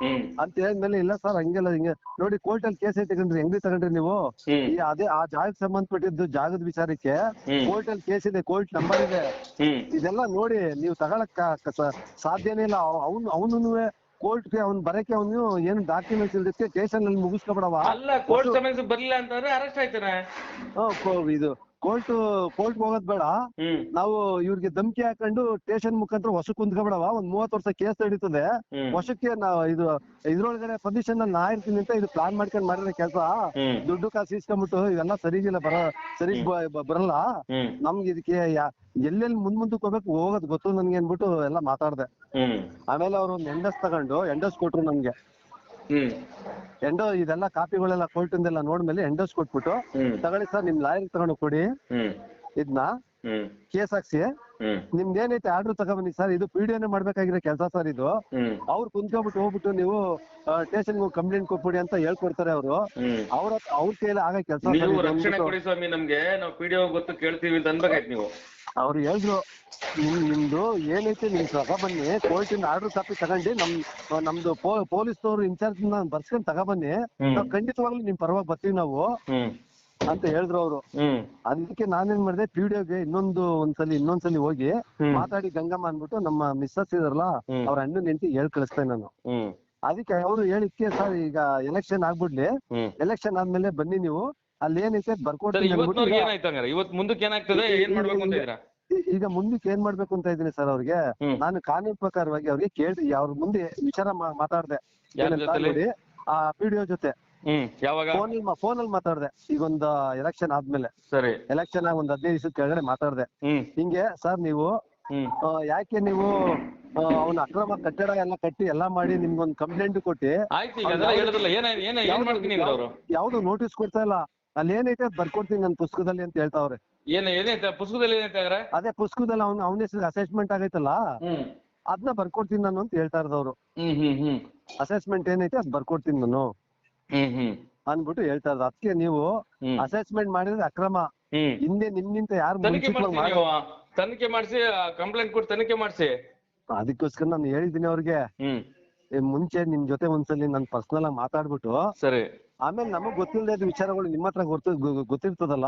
ಹ್ಮ್. ಅಂತ ಹೇಳಿದ್ಮೇಲೆ ಇಲ್ಲ ಸರ್ ಹಂಗೆಲ್ಲ ಹಿಂಗೆ. ನೋಡಿ ಕೋರ್ಟ್ ಅಲ್ಲಿ ಕೇಸ್ ತಗೊಂಡ್ರಿ ಹೆಂಗ್ರಿ ತಗೊಂಡ್ರಿ ನೀವು? ಹ್ಮ್. ಈ ಅದೇ ಆ ಜಾಗಕ್ಕೆ ಸಂಬಂಧಪಟ್ಟಿದ್ದು ಜಾಗದ ವಿಚಾರಕ್ಕೆ ಹ್ಮ್. ಕೋರ್ಟ್ ಅಲ್ಲಿ ಕೇಸ್ ಇದೆ ಕೋರ್ಟ್ ನಂಬರ್ ಇದೆ. ಹ್ಮ್. ಇದೆಲ್ಲ ನೋಡಿ ನೀವು ತಗೊಳಕ್ ಕ- ಸ- ಸಾಧ್ಯನೇ ಇಲ್ಲ. ಅವನು ಅವನು ಕೋರ್ಟ್ಗೆ ಅವ್ನ್ ಬರಕ್ಕೆ ಅವನು ಏನು ಡಾಕ್ಯುಮೆಂಟ್ಸ್ ಇಲ್ದಕ್ಕೆ ಸ್ಟೇಷನ್ ಅಲ್ಲಿ ಮುಗಿಸ್ಕೊಬಿಡವ. ಅಲ್ಲ ಕೋರ್ಟ್ ಬರ್ಲಿಲ್ಲ ಅಂತಂದ್ರೆ ಅರೆಸ್ಟ್ ಆಯ್ತಾನೆ. ಇದು ಕೋರ್ಟ್ ಕೋರ್ಟ್ ಹೋಗೋದ್ ಬೇಡ. ಹ್ಮ್. ನಾವು ಇವ್ರಿಗೆ ಧಮ್ಕಿ ಹಾಕೊಂಡು ಸ್ಟೇಷನ್ ಮುಖಾಂತರ ಹೊಸ ಕುಂತ್ಕೊಬೇಡವ ಒಂದ್ ಮೂವತ್ ವರ್ಷ ಕೇಸ್ ನಡೀತದೆ ವಶಕ್ಕೆ ನಾವು ಇದು ಇದ್ರೊಳಗಡೆ ಪೊಸಿಷನ್ ನಾನ್ ನಾ ಇರ್ತೀನಿ ಅಂತ ಇದು ಪ್ಲಾನ್ ಮಾಡ್ಕೊಂಡ್ ಮಾಡಿರೋ ಕೆಲಸ. ದುಡ್ಡು ಕಾಸು ಇಸ್ಕೊಂಡ್ಬಿಟ್ಟು ಇವೆಲ್ಲ ಸರಿಗಿಲ್ಲ ಬರ ಸರಿ ಬರಲ್ಲ. ನಮ್ಗೆ ಇದಕ್ಕೆ ಎಲ್ಲೆಲ್ಲಿ ಮುಂದ್ ಮುಂದಕ್ಕೆ ಹೋಗ್ಬೇಕು ಹೋಗೋದ್ ಗೊತ್ತು ನನ್ಗೆ ಅನ್ಬಿಟ್ಟು ಎಲ್ಲ ಮಾತಾಡ್ದೆ. ಆಮೇಲೆ ಅವ್ರು ಒಂದ್ ಎಂಡಸ್ ತಗೊಂಡು ಎಂಡಸ್ ಕೊಟ್ರು ನಮ್ಗೆ. ಹ್ಮ್. ಎಂಡೋ ಇದೆಲ್ಲ ಕಾಪಿಗಳೆಲ್ಲ ಕೋರ್ಟಿಂದೆಲ್ಲ ನೋಡ್ಮೇಲೆ ಎಂಡೋಸ್ ಕೊಟ್ಬಿಟ್ಟು ಹ್ಮ್. ತಗೊಳ್ಳಿ ಸರ್ ನಿಮ್ ಲಾಯರ್ ತಗೊಂಡು ಕೊಡಿ. ಹ್ಮ್. ಇದನ್ನ ಹ್ಮ್. ಕೇಸ್ ಹಾಕ್ಸಿ. ನಿಮ್ದು ಏನೈತೆ ಆರ್ಡರ್ ತಗೊಬನ್ನಿ ಸರ್ ಇದು ಪಿಡಿಒ ಡಿ ಮಾಡ್ಬೇಕಾಗಿರೋ ಕೆಲಸ ಸರ್ ಇದು. ಅವ್ರು ಕುಂತ್ಕೊಂಡ್ಬಿಟ್ಟು ಹೋಗ್ಬಿಟ್ಟು ನೀವು ಸ್ಟೇಷನ್ಗೆ ಹೋಗಿ ಕಂಪ್ಲೇಂಟ್ ಕೊಟ್ಬಿಡಿ ಅಂತ ಹೇಳ್ಕೊಡ್ತಾರೆ ಅವರು. ಅವ್ರ ಅವ್ರ ಕೈಯಲ್ಲಿ ಆಗ ಕೆಲಸ ನೀವು ರಕ್ಷಣೆ ಕೊಡಿ ಸ್ವಾಮಿ ನಮ್ಗೆ ನಾವು ಪಿಡಿಒ ಗೊತ್ತು ಕೇಳ್ತೀವಿ ಅಂತ ಅನ್ಬೇಕಾಯ್ತು ನೀವು. ಅವ್ರು ಹೇಳಿದ್ರು ನಿಮ್ ನಿಮ್ದು ಏನೈತೆ ನಿಮ್ ತಗೊಬನ್ನಿ ಇಂದ ಆರ್ಡರ್ ಕಾಪಿ ತಗೊಂಡು ನಮ್ ನಮ್ದು ಪೊಲೀಸ್ನವ್ರು ಇನ್ಚಾರ್ಜ್ ಬರ್ಸ್ಕೊಂಡ್ ತಗೊಬನ್ನಿ. ನಾವು ಖಂಡಿತವಾಗ್ಲೂ ನಿಮ್ ಪರವಾಗಿ ಬರ್ತೀವಿ ನಾವು. ಅಂತ ಹೇಳಿದ್ರು ಅವರು. ಹ್ಮ್. ಅದಕ್ಕೆ ನಾನೇನ್ ಮಾಡಿದೆ ಪಿಡಿಒಗೆ ಇನ್ನೊಂದು ಒಂದ್ಸಲಿ ಇನ್ನೊಂದ್ಸಲಿ ಹೋಗಿ ಹ್ಮ್. ಮಾತಾಡಿ ಗಂಗಮ್ಮ ಅಂದ್ಬಿಟ್ಟು ನಮ್ಮ ಮಿಸ್ಸಸ್ ಇದಾರಲ್ಲ ಹ್ಮ್. ಅವ್ರ ಅಣ್ಣನ ಹೆಂಡತಿ ಹೇಳ್ ಕಳಿಸ್ತೇನೆ ನಾನು. ಹ್ಮ್. ಅದಕ್ಕೆ ಅವರು ಹೇಳಿಕ್ಕೆ ಸರ್ ಈಗ ಎಲೆಕ್ಷನ್ ಆಗ್ಬಿಡ್ಲಿ. ಹ್ಮ್. ಎಲೆಕ್ಷನ್ ಆದ್ಮೇಲೆ ಬನ್ನಿ ನೀವು. ಅಲ್ಲಿ ಏನೈತೆ ಸರಿ ಬರ್ಕೊಡ್ತೀನಿ ಇವತ್ತಿನವ್ರಿಗೆ ಅಂದ್ಬಿಟ್ಟು ಏನಾಯ್ತು ಹಂಗಾರೆ? ಇವತ್ ಮುಂದಕ್ಕೆ ಏನಾಗ್ತದೆ? ಏನ್ ಮಾಡ್ಬೇಕು ಅಂತ ಇದ್ದೀರಾ? ಈ- ಈಗ ಮುಂದಕ್ಕೆ ಏನ್ ಮಾಡ್ಬೇಕು ಅಂತ ಇದ್ದೀನಿ ಸರ್ ಅವ್ರಿಗೆ. ಹ್ಮ್. ನಾನು ಕಾನೂನು ಪ್ರಕಾರವಾಗಿ ಅವ್ರಿಗೆ ಕೇಳಿ ಅವ್ರ ಮುಂದೆ ವಿಚಾರ ಮಾತಾಡ್ದೆ. ಯಾರ್ ಜೊತೆಲಿ? ಆ ಪಿಡಿಒ ಜೊತೆ. ಹ್ಮ್ ಯಾವಾಗ? ಫೋನ್ ಫೋನ್ ಅಲ್ಲಿ ಮಾತಾಡ್ದೆ. ಈಗ ಒಂದ್ ಎಲೆಕ್ಷನ್ ಆದ್ಮೇಲೆ. ಸರಿ. ಎಲೆಕ್ಷನ್ ಆಗಿ ಒಂದ್ ಹದಿನೈದು ದಿವಸ ಕೆಳಗಡೆ ಮಾತಾಡ್ದೆ. ಹ್ಮ್. ಹಿಂಗೆ ಸರ್ ನೀವು ಹ್ಮ್. ಆ, ಯಾಕೆ ನೀವು ಅವನ ಅಕ್ರಮ ಕಟ್ಟಡ ಎಲ್ಲ ಕಟ್ಟಿ ಎಲ್ಲಾ ಮಾಡಿ ನಿಮ್ಗೊಂದ್ ಕಂಪ್ಲೇಂಟ್ ಕೊಟ್ಟಿ? ಆಯ್ತು ಈಗ ಅದೆಲ್ಲ ಹೇಳುದಿಲ್ಲ. ಏನ ಏನ ಏನ್ ಮಾಡ್ತೀನಿ ಅಂದ್ರೆ ಅವರು? ಯಾವ್ದು ನೋಟಿಸ್ ಕೊಡ್ತಾ ಇಲ್ಲ. ಅಲ್ಲಿ ಏನೈತೆ ಅದ್ ಬರ್ಕೊಡ್ತೀನಿ ನನ್ನ ಪುಸ್ತಕದಲ್ಲಿ ಅಂತ ಹೇಳ್ತಾವ್ರೆ. ಏನ್ ಏನೈತೆ? ಪುಸ್ತಕದಲ್ಲಿ ಏನೈತೆ ಹಾಗಾದ್ರೆ ಅದೇ ಪುಸ್ತಕದಲ್ಲಿ ಅವ್ನ ಅವನ ಹೆಸರು ಅಸೆಸ್ಮೆಂಟ್ ಆಗೈತಲ್ಲ? ಹ್ಮ್. ಅದನ್ನ ಬರ್ಕೊಡ್ತೀನಿ ನಾನು ಅಂತ ಹೇಳ್ತಾ ಇರೋದವ್ರು ಹ್ಮ್ ಹ್ಮ್ ಹ್ಮ್. ಅಸೆಸ್ಮೆಂಟ್ ಏನೈತೆ ಅದ್ ಬರ್ಕೊಡ್ತೀನಿ ನಾನು. ಹ್ಮ್ ಹ್ಮ್. ಅನ್ಬಿಟ್ಟು ಹೇಳ್ತಾ ಇದ್ರು ಅದಕ್ಕೆ ನೀವು ಹ್ಮ್. ಅಸೆಸ್ಮೆಂಟ್ ಮಾಡಿದ್ರೆ ಅಕ್ರಮ. ಹ್ಮ್. ಹಿಂದೆ ನಿಮ್ಗಿಂತ ಯಾರು ತನಿಖೆ ಮುಂಚಿತವಾಗಿ ಮಾಡ್ಸಿ ಮಾಡಿ ನೀವು. ತನಿಖೆ ಮಾಡಿಸಿ ಕಂಪ್ಲೇಂಟ್ ಕೊಟ್ಟು ತನಿಖೆ ಮಾಡಿಸಿ. ಅದಕ್ಕೋಸ್ಕರ ನಾನು ಹೇಳಿದ್ದೀನಿ ಅವ್ರಿಗೆ. ಹ್ಮ್. ಏ, ಮುಂಚೆ ನಿಮ್ ಜೊತೆ ಒಂದ್ಸಲಿ ನಾನು ಪರ್ಸನಲ್ ಆಗಿ ಮಾತಾಡ್ಬಿಟ್ಟು ಸರಿ. ಆಮೇಲೆ ನಮಗ್ ಗೊತ್ತಿಲ್ಲದೆ ಇದ್ದ ವಿಚಾರಗಳು ನಿಮ್ಮ ಹತ್ರ ಗೊತ್ತು ಗೊ- ಗೊತ್ತಿರ್ತದಲ್ಲ?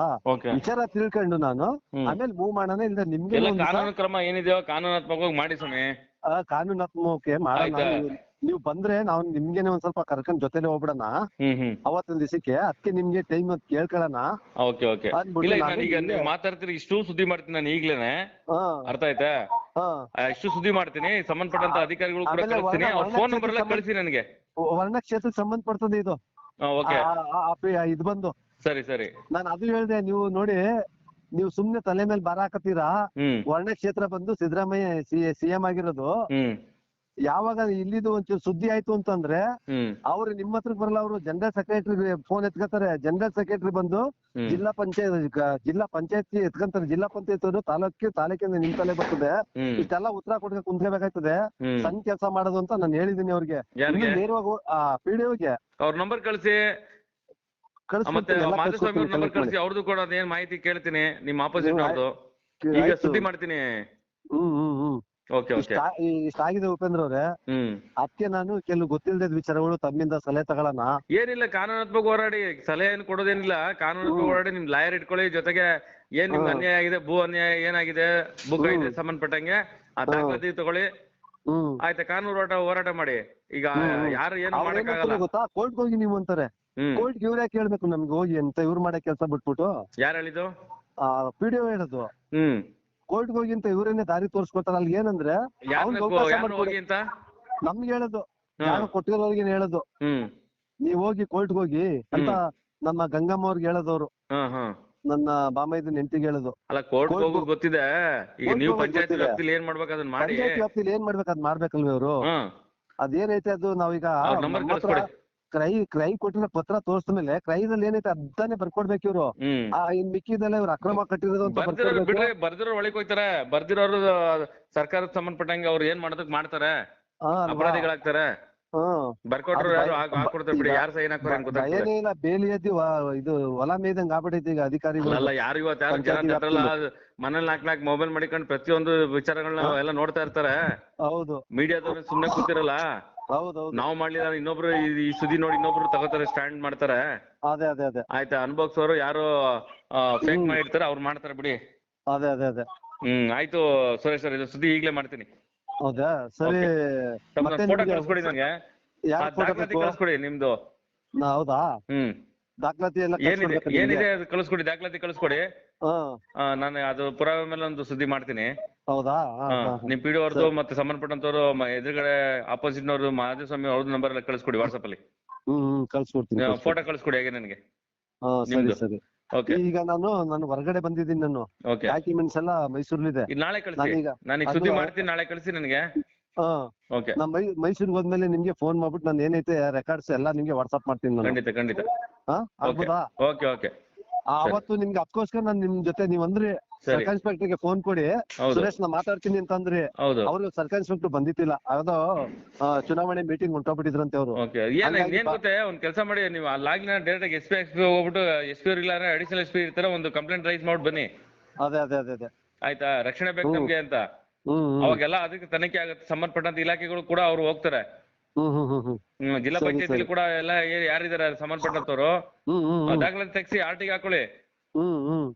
ವಿಚಾರ ತಿಳ್ಕೊಂಡು ನಾನು ಹ್ಮ್. ಆಮೇಲೆ ಮೂವ್ ಮಾಡೋಣ ಇಲ್ಲ ನಿಮ್ಗೆ ಎಲ್ಲ ಕಾನೂನು ಕ್ರಮ ಏನಿದೆಯೋ ಕಾನೂನಾತ್ಮಕವಾಗಿ ಮಾಡಿ ಸ್ವಾಮಿ. ಆ, ಕಾನೂನಾತ್ಮಕಕ್ಕೆ ಮಾಡೋಣ. ಆಯ್ತಾ? ನೀವು- ಬಂದ್ರೆ ನಾವು ನಿಮ್ಗೆನೆ ಒಂದ್ ಸ್ವಲ್ಪ ಕರ್ಕೊಂಡ್ ಜೊತೆಲೆ ಹೋಗ್ಬಿಡಣ. ಹ್ಮ್ ಹ್ಮ್. ಅವತ್ತಿನ ದಿವಸಕ್ಕೆ ಅದಕ್ಕೆ ನಿಮ್ಗೆ ಟೈಮ್ ಕೇಳ್ಕೊಳ್ಳೋಣ. Okay okay. ಅಂದ್ಬಿಟ್ಟು ಇಲ್ಲ ನಾನು ಈಗ ಮಾತಾಡ್ತೀರಿ ಇಷ್ಟು ಸುದ್ದಿ ಮಾಡ್ತೀನಿ ನಾನು ಈಗ್ಲೇನೆ. ಹಾ. ಅರ್ಥ ಆಯ್ತಾ? ಹಾ. ಆ, ಇಷ್ಟು ಸುದ್ದಿ ಮಾಡ್ತೀನಿ ಸಂಬಂಧಪಟ್ಟಂತ ಅಧಿಕಾರಿಗಳು ಕೂಡ ಆಮೇಲೆ ಕಳಿಸ್ತೀನಿ. ವರ್ಣ- ಅವ್ರ ಫೋನ್ ನಂಬರ್ ಎಲ್ಲ ಕಳಿಸಿ ನನಗೆ. ವರ್ಣ ಕ್ಷೇತ್ರಕ್ಕೆ ಸಂಬಂಧಪಡ್ತದೆ ಇದು. ಓಕೆ. ಆ- ಆ- ಆ ಪಿ- ಇದು ಬಂದು. ಸರಿ ಸರಿ. ನಾನು ಅದು ಹೇಳ್ದೆ ನೀವು ನೋಡಿ ನೀವು ಸುಮ್ನೆ ತಲೆ ಮೇಲೆ ಬರ ಹಾಕತ್ತೀರಾ? ಹ್ಮ್. ಕ್ಷೇತ್ರ ಬಂದು ಸಿದ್ದರಾಮಯ್ಯ ಸಿ ಎಂ ಆಗಿರೋದು. ಹ್ಮ್. ಯಾವಾಗ ಇಲ್ಲಿದು ಒಂಚೂರು ಸುದ್ದಿ ಆಯ್ತು ಅಂತಂದ್ರೆ ಅಂದ್ರೆ ಅವ್ರು ನಿಮ್ಮ ಹತ್ರಕ್ ಬರಲ್ಲ ಅವರು ಜನರಲ್ ಸೆಕ್ರೆಟರಿ ಫೋನ್ ಎತ್ಕೋತಾರೆ. ಜನರಲ್ ಸೆಕ್ರೆಟರಿ ಬಂದು ಜಿಲ್ಲಾ ಪಂಚಾಯತ್ ಜಿಲ್ಲಾ ಪಂಚಾಯತ್ ಎತ್ಕೊಂತಾರೆ. ಜಿಲ್ಲಾ ಪಂಚಾಯತ್ ಅವರು ತಾಲೂಕು ತಾಲೂಕಿಂದ ನಿಮ್ ತಲೆ ಬರ್ತದೆ. ಇಷ್ಟೆಲ್ಲ ಉತ್ತರ ಕೊಡ್ಬೇಕು ಕುಂತ್ಕೋಬೇಕಾಗ್ತದೆ ಸಣ್ಣ ಕೆಲಸ ಮಾಡೋದು ಅಂತ ನಾನು ಹೇಳಿದೀನಿ ಅವ್ರಿಗೆ. ನೇರವಾಗಿ ಆ ಪಿಡಿಒಗೆ ಅವ್ರ ನಂಬರ್ ಕಳಿಸಿ. ಮತ್ತೆ ಮಾಧುಸ್ವಾಮಿ ಅವ್ರ ನಂಬರ್ ಕಳಿಸಿ ಅವ್ರದ್ದು ಕೂಡ ಏನ್ ಮಾಹಿತಿ ಕೇಳ್ತೀನಿ ನಿಮ್ ಆಪೋಸಿಟ್ ಅವ್ರದ್ದು. ಈಗ. ಸುದ್ದಿ ಮಾಡ್ತೀನಿ. ಹ್ಮ್ ಹ್ಮ್ ಹ್ಮ್. Okay okay. ಆಗಿದೆ ಉಪೇಂದ್ರ ಅವ್ರೆ ಹ್ಮ್. ಅದಕ್ಕೆ ನಾನು ಕೆಲವು ಗೊತ್ತಿಲ್ಲದ ವಿಚಾರಗಳು ತಮ್ಮಿಂದ ಸಲಹೆ ತಗೊಳ್ಳೋಣ. ಏನಿಲ್ಲ ಕಾನೂನಾತ್ಮಕ ಹೋರಾಡಿ. ಸಲಹೆ ಏನು ಕೊಡೋದೇನಿಲ್ಲ. ಕಾನೂನಾತ್ಮಕ ಹೋರಾಡಿ ನಿಮ್ ಲಾಯರ್ ಇಟ್ಕೊಳ್ಳಿ. ಜೊತೆಗೆ ಏನ್ ನಿಮ್ಗೆ. ಅನ್ಯಾಯ ಆಗಿದೆ ಭೂ ಅನ್ಯಾಯ ಏನಾಗಿದೆ ಬುಕ್ ಕಾಯ್ದೆ ಹ್ಮ್. ಸಂಬಂಧಪಟ್ಟಂಗೆ ಆ ದಾಖಲಾತಿ ತಗೊಳ್ಳಿ. ಹ್ಮ್. ಆಯ್ತಾ ಕಾನೂನು ಹೋರಾಟ ಹೋರಾಟ ಮಾಡಿ. ಈಗ. ಯಾರು ಏನು ಮಾಡಕ್ಕಾಗಲ್ಲ. ಗೊತ್ತಾ? ಕೋರ್ಟ್ ಹೋಗಿ ನೀವು ಅಂತಾರೆ. ಕೋರ್ಟ್ ಇವ್ರೇ ಕೇಳ್ಬೇಕು ನಮ್ಗೆ ಹೋಗಿ ಅಂತ ಇವ್ರು ಮಾಡೋ ಕೆಲಸ ಬಿಟ್ಬಿಟ್ಟು. ಯಾರು ಹೇಳಿದ್ದು? ಆ ಪಿಡಿಒ ಹೇಳೋದು. ಹ್ಮ್. ಕೋರ್ಟ್ ಹೋಗಿ ಅಂತ ಇವ್ರೇನೆ ದಾರಿ ತೋರಿಸ್ಕೊತಾರ ಅಲ್ಲಿ ಏನಂದ್ರೆ ಯಾರನ್ನ ಅವ್ನ್ಗ್ ಅವಕಾಶ ಯಾರು ಮಾಡ್ಕೊಡಿ. ಹೋಗಿ ಅಂತ? ನಮ್ಗೆ ಹೇಳೋದು. ಯಾರು ಕೊಟ್ಟಿರೋರ್ಗೆ ಹೇಳೋದು. ಹ್ಮ್. ನೀವ್ ಹೋಗಿ ಕೋರ್ಟ್ ಹೋಗಿ ಅಂತ ನಮ್ಮ ಗಂಗಮ್ಮ ಅವ್ರಿಗೆ ಹೇಳೋದವ್ರು. ಹಾ ಹಾ. ನನ್ನ ಬಾಮೈದ ಹೆಂಡತಿಗೆ ಹೇಳೋದು. ಅಲ್ಲ ಕೋರ್ಟ್ Court ಹೋಗೋದು ಗೊತ್ತಿದೆ. ಈಗ Court ನೀವು ಹೋಗೋದ್ ಪಂಚಾಯತ್ ಗೊತ್ತಿದೆ. ವ್ಯಾಪ್ತಿಲಿ ಏನ್ ಮಾಡ್ಬೇಕು ಅದನ್ನ ಮಾಡಿ? ಪಂಚಾಯತ್ ವ್ಯಾಪ್ತಿಲಿ ಏನ್ ಮಾಡ್ಬೇಕು ಅದ್ ಮಾಡ್ಬೇಕಲ್ವೇ ಅವರು? ಹ್ಮ್ ಅದೇನೈತೆ ಅದು ನಾವೀಗ ಅವ್ರ ನಂಬರ್ ನಮ್ಮ ಹತ್ರ ಕಳ್ಸ್ಕೊಡಿ. ಕ್ರೈ ಕ್ರೈ ಕೊಟ್ಟಿರೋ ಪತ್ರ ತೋರಿಸಿದ ಮೇಲೆ ಕ್ರೈದಲ್ಲಿ ಏನೈತೆ ಅದನ್ನೇ ಬರ್ಕೊಡ್ಬೇಕು ಇವ್ರು. ಹ್ಮ್. ಆ ಇನ್ ಮಿಕ್ಕಿದೆಲ್ಲ ಇವ್ರು ಅಕ್ರಮ ಕಟ್ಟಿರೋದು ಅಂತ ಬರ್ದಿರೋರು ಬರ್ಕೊಡ್ಬೇಕು. ಬರ್ದಿರೋರು ಒಳಗೆ ಹೋಗ್ತಾರೆ. ಬರ್ದಿರೋರು ಸರ್ಕಾರಕ್ಕೆ ಸಂಬಂಧಪಟ್ಟಂಗೆ ಅವ್ರು ಏನ್ ಮಾಡೋದಕ್ ಮಾಡ್ತಾರೆ? ಹಾ, ಅಲ್ವಾ? ಅಪರಾಧಿಗಳಾಗ್ತಾರೆ. ಹ್ಮ್ ಬರ್ಕೊಟ್ರು ಯಾರು ಹಾಕ್- ಹಾಕ್ಕೊಡ್ತಾರೆ ಬಿಡಿ. ಯಾರು ಸೈನ್ ಹಾಕ್ತಾರೆ ಅಂತ ಗೊತ್ತಾಗ್ತದೆ. ಭಯನೇ ಇಲ್ಲ ಬೇಲಿ ಎದ್ದಿ ವ- ಇದು ಹೊಲ ಮೇಯ್ದಂಗ್ ಆಗ್ಬಿಟ್ಟೈತಿ ಈಗ ಅಧಿಕಾರಿಗಳು. ಅಲ್ಲ ಯಾರು ಇವತ್ತು ಯಾರು ಜನ ಪಂಚಾಯ್ತಿ ತಟ್ರಲ್ಲ ಮನೇಲಿ ನಾಲ್ಕು ನಾಲ್ಕು ಮೊಬೈಲ್ ಮಾಡಿಕೊಂಡು ಪ್ರತಿಯೊಂದು ವಿಚಾರಗಳನ್ನ ಎಲ್ಲ ನೋಡ್ತಾ ಇರ್ತಾರೆ. ಹೌದು. ಮೀಡಿಯಾದವ್ರು ಸುಮ್ನೆ ಕೂತಿರಲ್ಲ. ಹೌದೌದು. ನಾವು ಮಾಡ್ಲಿಲ್ಲ ಇನ್ನೊಬ್ರು ಈ- ಈ ಸುದ್ದಿ ನೋಡಿ ಇನ್ನೊಬ್ರು ತಗೋತಾರೆ ಸ್ಟ್ಯಾಂಡ್ ಮಾಡ್ತಾರೆ. ಅದೇ ಅದೇ ಅದೇ. ಆಯ್ತಾ? ಅನ್ಬೋಗ್ಸೋರು ಯಾರು ಫೇಕ್ ಮಾಡಿರ್ತಾರೆ ಅವ್ರು ಮಾಡ್ತಾರೆ ಬಿಡಿ. ಅದೇ ಅದೇ ಅದೇ. ಹ್ಮ್ ಆಯ್ತು ಸುರೇಶ್ ಸರ್ ಇದು ಸುದ್ದಿ ಈಗ್ಲೇ ಮಾಡ್ತೀನಿ. ಹೌದಾ? ಸರಿ. ಮತ್ತೆ ಫೋಟೋ ನಿಮ್ಗೆ ಕಳ್ಸ್ಕೊಡಿ ನಂಗೆ. ಯಾರ್ ಆ photo ದಾಖಲಾತಿ ಬೇಕು? ಕಳ್ಸ್ಕೊಡಿ ನಿಮ್ದು. ನಾ- ಹೌದಾ? ಹ್ಮ್. ದಾಖಲಾತಿ ಎಲ್ಲ ಏನಿದೆ ಕಳ್ಸ್ಕೊಡ್ಬೇಕಾ ನಿಮ್ಗೆ? ಏನಿದೆ ಅದು ಕಳ್ಸ್ಕೊಡಿ ದಾಖಲಾತಿ ಕಳ್ಸ್ಕೊಡಿ. ಹಾ. ಆ, ನಾನು ಅದು ಪುರಾವೆ ಮೇಲೆ ಒಂದು ಸುದ್ದಿ ಮಾಡ್ತೀನಿ. ಹೌದಾ? ಹಾ, ಹಾ, ಹಾ, ಹಾ. ನಿಮ್ ಪಿ ಡಿ ಅವ್ರದ್ದು ಮತ್ತೆ ಸಂಬಂಧಪಟ್ಟಂತವ್ರು ಮ- ಎದುರುಗಡೆ ಆಪೋಸಿಟ್ ನವರು ಸ್ವಾಮಿ ಅವ್ರದ್ದು ನಂಬರ್ ಎಲ್ಲ ಕಳಿಸ್ಕೊಡಿ ವಾಟ್ಸ್ಆಪ್ ಅಲ್ಲಿ. ಹ್ಮ್ ಹ್ಮ್ ಕಳ್ಸ್ಕೊಡ್ತೀನಿ ಫೋಟೋ ಕಳಿಸ್ಕೊಡಿ ಹಾಗೆ ನನಗೆ. ಹಾ ಸರಿ ನಿಮ್ದು. ಸರಿ. ಓಕೆ ಈಗ ನಾನು ನಾನು ಹೊರಗಡೆ ಬಂದಿದ್ದೀನಿ ನಾನು. ಓಕೆ ಡಾಕ್ಯುಮೆಂಟ್ಸ್ ಎಲ್ಲ ಮೈಸೂರಲ್ಲಿದೆ. ಇದು ನಾಳೆ ಕಳಿಸಿ. ನಾನೀಗ ನಾನು ಸುದ್ದಿ ಮಾಡ್ತೀನಿ ನಾಳೆ ಕಳಿಸಿ ನನಗೆ. ಹಾ. ಓಕೆ ನಾ ಮೈ ಮೈಸೂರಿಗೆ ಹೋದ್ಮೇಲೆ ನಿಮ್ಗೆ ಫೋನ್ ಮಾಡ್ಬಿಟ್ಟು ನಾನು ಏನೈತೆ ರೆಕಾರ್ಡ್ಸ್ ಎಲ್ಲ ನಿಮ್ಗೆ ವಾಟ್ಸ್ಆಪ್ ಮಾಡ್ತೀನಿ ನಾನು. ಖಂಡಿತ ಖಂಡಿತ. ಹಾ ಆಗ್ಬೋದಾ? ಓಕೆ ಓಕೆ ಅವತ್ತು ನಿಮ್ಗೆ ಅದಕ್ಕೋಸ್ಕರ ನಾನು ನಿಮ್ ಜೊತೆ ನೀವ್ ಅಂದ್ರೆ ಸರಿ. ಇನ್ಸ್ಪೆಕ್ಟರ್ಗೆ ಫೋನ್ ಕೊಡಿ. ಹೌದು. ಸುರೇಶ್ ನಾ ಮಾತಾಡ್ತೀನಿ ಅಂತಂದ್ರಿ ಹೌದು. ಅವ್ರು ಸರ್ಕಲ್ ಇನ್ಸ್ಪೆಕ್ಟರ್ ಬಂದಿದ್ದಿಲ್ಲ. ಅದು ಆ, ಚುನಾವಣೆ ಮೀಟಿಂಗ್ ಹೊಂಟೋಗ್ಬಿಟ್ಟಿದ್ರಂತೆ ಅವರು. ಓಕೆ ಏನ್ ಹಂಗಾಗಿ ಏನ್ ಬಾ- ಗೊತ್ತೇ? ಒಂದ್ ಕೆಲಸ ಮಾಡಿ ನೀವು ಅಲ್ಲಾಗ್ಲಿನ ಡೈರೆಕ್ಟ್ ಆಗಿ ಎಸ್ ಪಿ ಎಕ್ಸ್ ಹೋಗ್ಬಿಟ್ಟು ಎಸ್ ಪಿ ಇಲ್ಲ ಅಡಿಷನಲ್ ಎಸ್ ಪಿ ಇರ್ತಾರೆ ಒಂದು ಕಂಪ್ಲೇಂಟ್ ರೈಸ್ ಮಾಡಿ ಬನ್ನಿ. ಅದೇ ಅದೇ ಅದೇ ಅದೇ. ಆಯ್ತಾ? ರಕ್ಷಣೆ ಬೇಕು. ನಮ್ಗೆ ಅಂತ. ಹ್ಮ್ ಹ್ಮ್. ಅವಾಗೆಲ್ಲ ಅದಕ್ಕೆ ತನಿಖೆ ಆಗುತ್ತೆ. ಸಂಬಂಧಪಟ್ಟಂತ ಇಲಾಖೆಗಳು ಕೂಡ ಅವ್ರು ಹೋಗ್ತಾರೆ. ಹ್ಮ್ ಹ್ಮ್ ಹ್ಮ್ ಹ್ಮ್. ಹ್ಮ್, ಜಿಲ್ಲಾ ಸರಿ, ಪಂಚಾಯತಿಲಿ ಸರಿ. ಕೂಡ ಎಲ್ಲ ಏ- ಯಾರಿದ್ದಾರೆ ಸಂಬಂಧಪಟ್ಟಂತವ್ರು ಹ್ಮ್ ಹ್ಮ್ ಹ್ಮ್. ದಾಖಲಾತಿ ತೆಗ್ಸಿ ಆರ್ಟಿಗೆ ಹಾಕೊಳ್ಳಿ. ಹ್ಮ್ ಹ್ಮ್.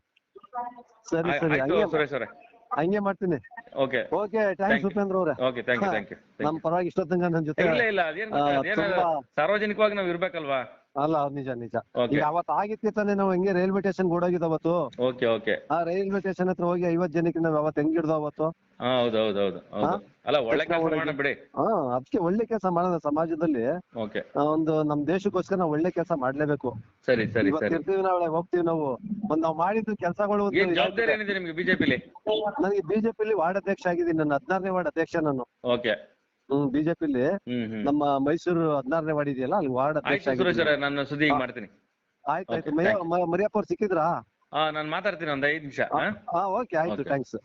ಸರಿ ಆಯ್- ಸರಿ ಆಯ್ತು ಹಂಗೆ ಸುರೇಶ್ ಅವರೇ. ಹಂಗೆ ಮಾಡ್ತೀನಿ. Okay. Okay Thank thanks you. Upendra ಅವ್ರೆ. Okay thank you. Thank you ನಮ್ಮ ಪರವಾಗಿ ಇಷ್ಟೊತ್ತಂಗ ನನ್ನ ಜೊತೆ ಇಲ್ಲ ಇಲ್ಲ ಅದೇನ್ ಆ, ಗೊತ್ತಾ, ಅದೇನು ತುಂಬಾ ಸಾರ್ವಜನಿಕವಾಗಿ ನಾವ್ ಇರ್ಬೇಕಲ್ವಾ? ಅಲ್ಲ ನಿಜ ನಿಜ. ಈಗ ಅವತ್ತು ಆಗಿತ್ತು ತಾನೆ ನಾವು ಹೆಂಗೆ ರೈಲ್ವೆ ಸ್ಟೇಷನ್ ಓಡೋಗಿದ್ದು ಅವತ್ತು? ಓಕೆ ಓಕೆ ಆ ರೈಲ್ವೆ ಸ್ಟೇಷನ್ ಹತ್ರ ಹೋಗಿ ಐವತ್ ಜನಕ್ಕೆ ನಾವ್ ಅವತ್ತು ಹೆಂಗ್ ಹಿಡ್ದು ಅವತ್ತು? ಹಾ ಹೌದು ಹೌದು ಹೌದು ಹೌದು? ಅಲ್ಲ ಒಳ್ಳೆ ಕೆಲಸ ಮಾಡೋಣ ಬಿಡಿ ಹಾ ಅದಕ್ಕೆ ಒಳ್ಳೆ ಕೆಲಸ ಮಾಡೋಣ ಸಮಾಜದಲ್ಲಿ. ಓಕೆ ಆ, ಒಂದು ನಮ್ ದೇಶಕ್ಕೋಸ್ಕರ ನಾವು ಒಳ್ಳೆ ಕೆಲಸ ಮಾಡ್ಲೇಬೇಕು. ಸರಿ ಸರಿ ಇವತ್ತು ಸರಿ. ಇರ್ತೀವಿ ನಾಳೆ ಹೋಗ್ತೀವಿ ನಾವು. ಒಂದ್ ನಾವ್ ಮಾಡಿದ್ದು ಕೆಲಸಗಳು ಏನ್ ಜವಾಬ್ದಾರಿ ಏನಿದೆ ನಿಮ್ಗೆ ಬಿಜೆಪಿಲಿ ನನಗೆ ಬಿಜೆಪಿಲಿ ವಾರ್ಡ್ ಅಧ್ಯಕ್ಷ ಆಗಿದ್ದೀನಿ ನಾನು ಹದಿನಾರನೇ ವಾರ್ಡ್ ಅಧ್ಯಕ್ಷ ನಾನು. ಓಕೆ ಹ್ಮ್ ಬಿಜೆಪಿಲಿ ಹ್ಮ್ ಹ್ಮ್. ನಮ್ಮ ಮೈಸೂರು ಹದಿನಾರನೇ ವಾರ್ಡ್ ಇದೆಯಲ್ಲ ಅಲ್ಲಿ ವಾರ್ಡ್ ಅಧ್ಯಕ್ಷ ಆಯ್ತು ಸುರೇಶ್ ಆಗಿದ್ದೀನಿ. ನಾನು ಸುದ್ದಿ ಈಗ ಮಾಡ್ತೀನಿ. ಆಯ್ತು ಆಯ್ತು Okay, thank ಮ- ಮರಿಯಪ್ಪ ಅವ್ರು ಸಿಕ್ಕಿದ್ರಾ? ಹಾ ನಾನು ಮಾತಾಡ್ತೀನಿ ಒಂದ್ ಐದು ನಿಮಿಷ ಹಾ ಓಕೆ ಆಯ್ತು Okay. ಥ್ಯಾಂಕ್ಸ್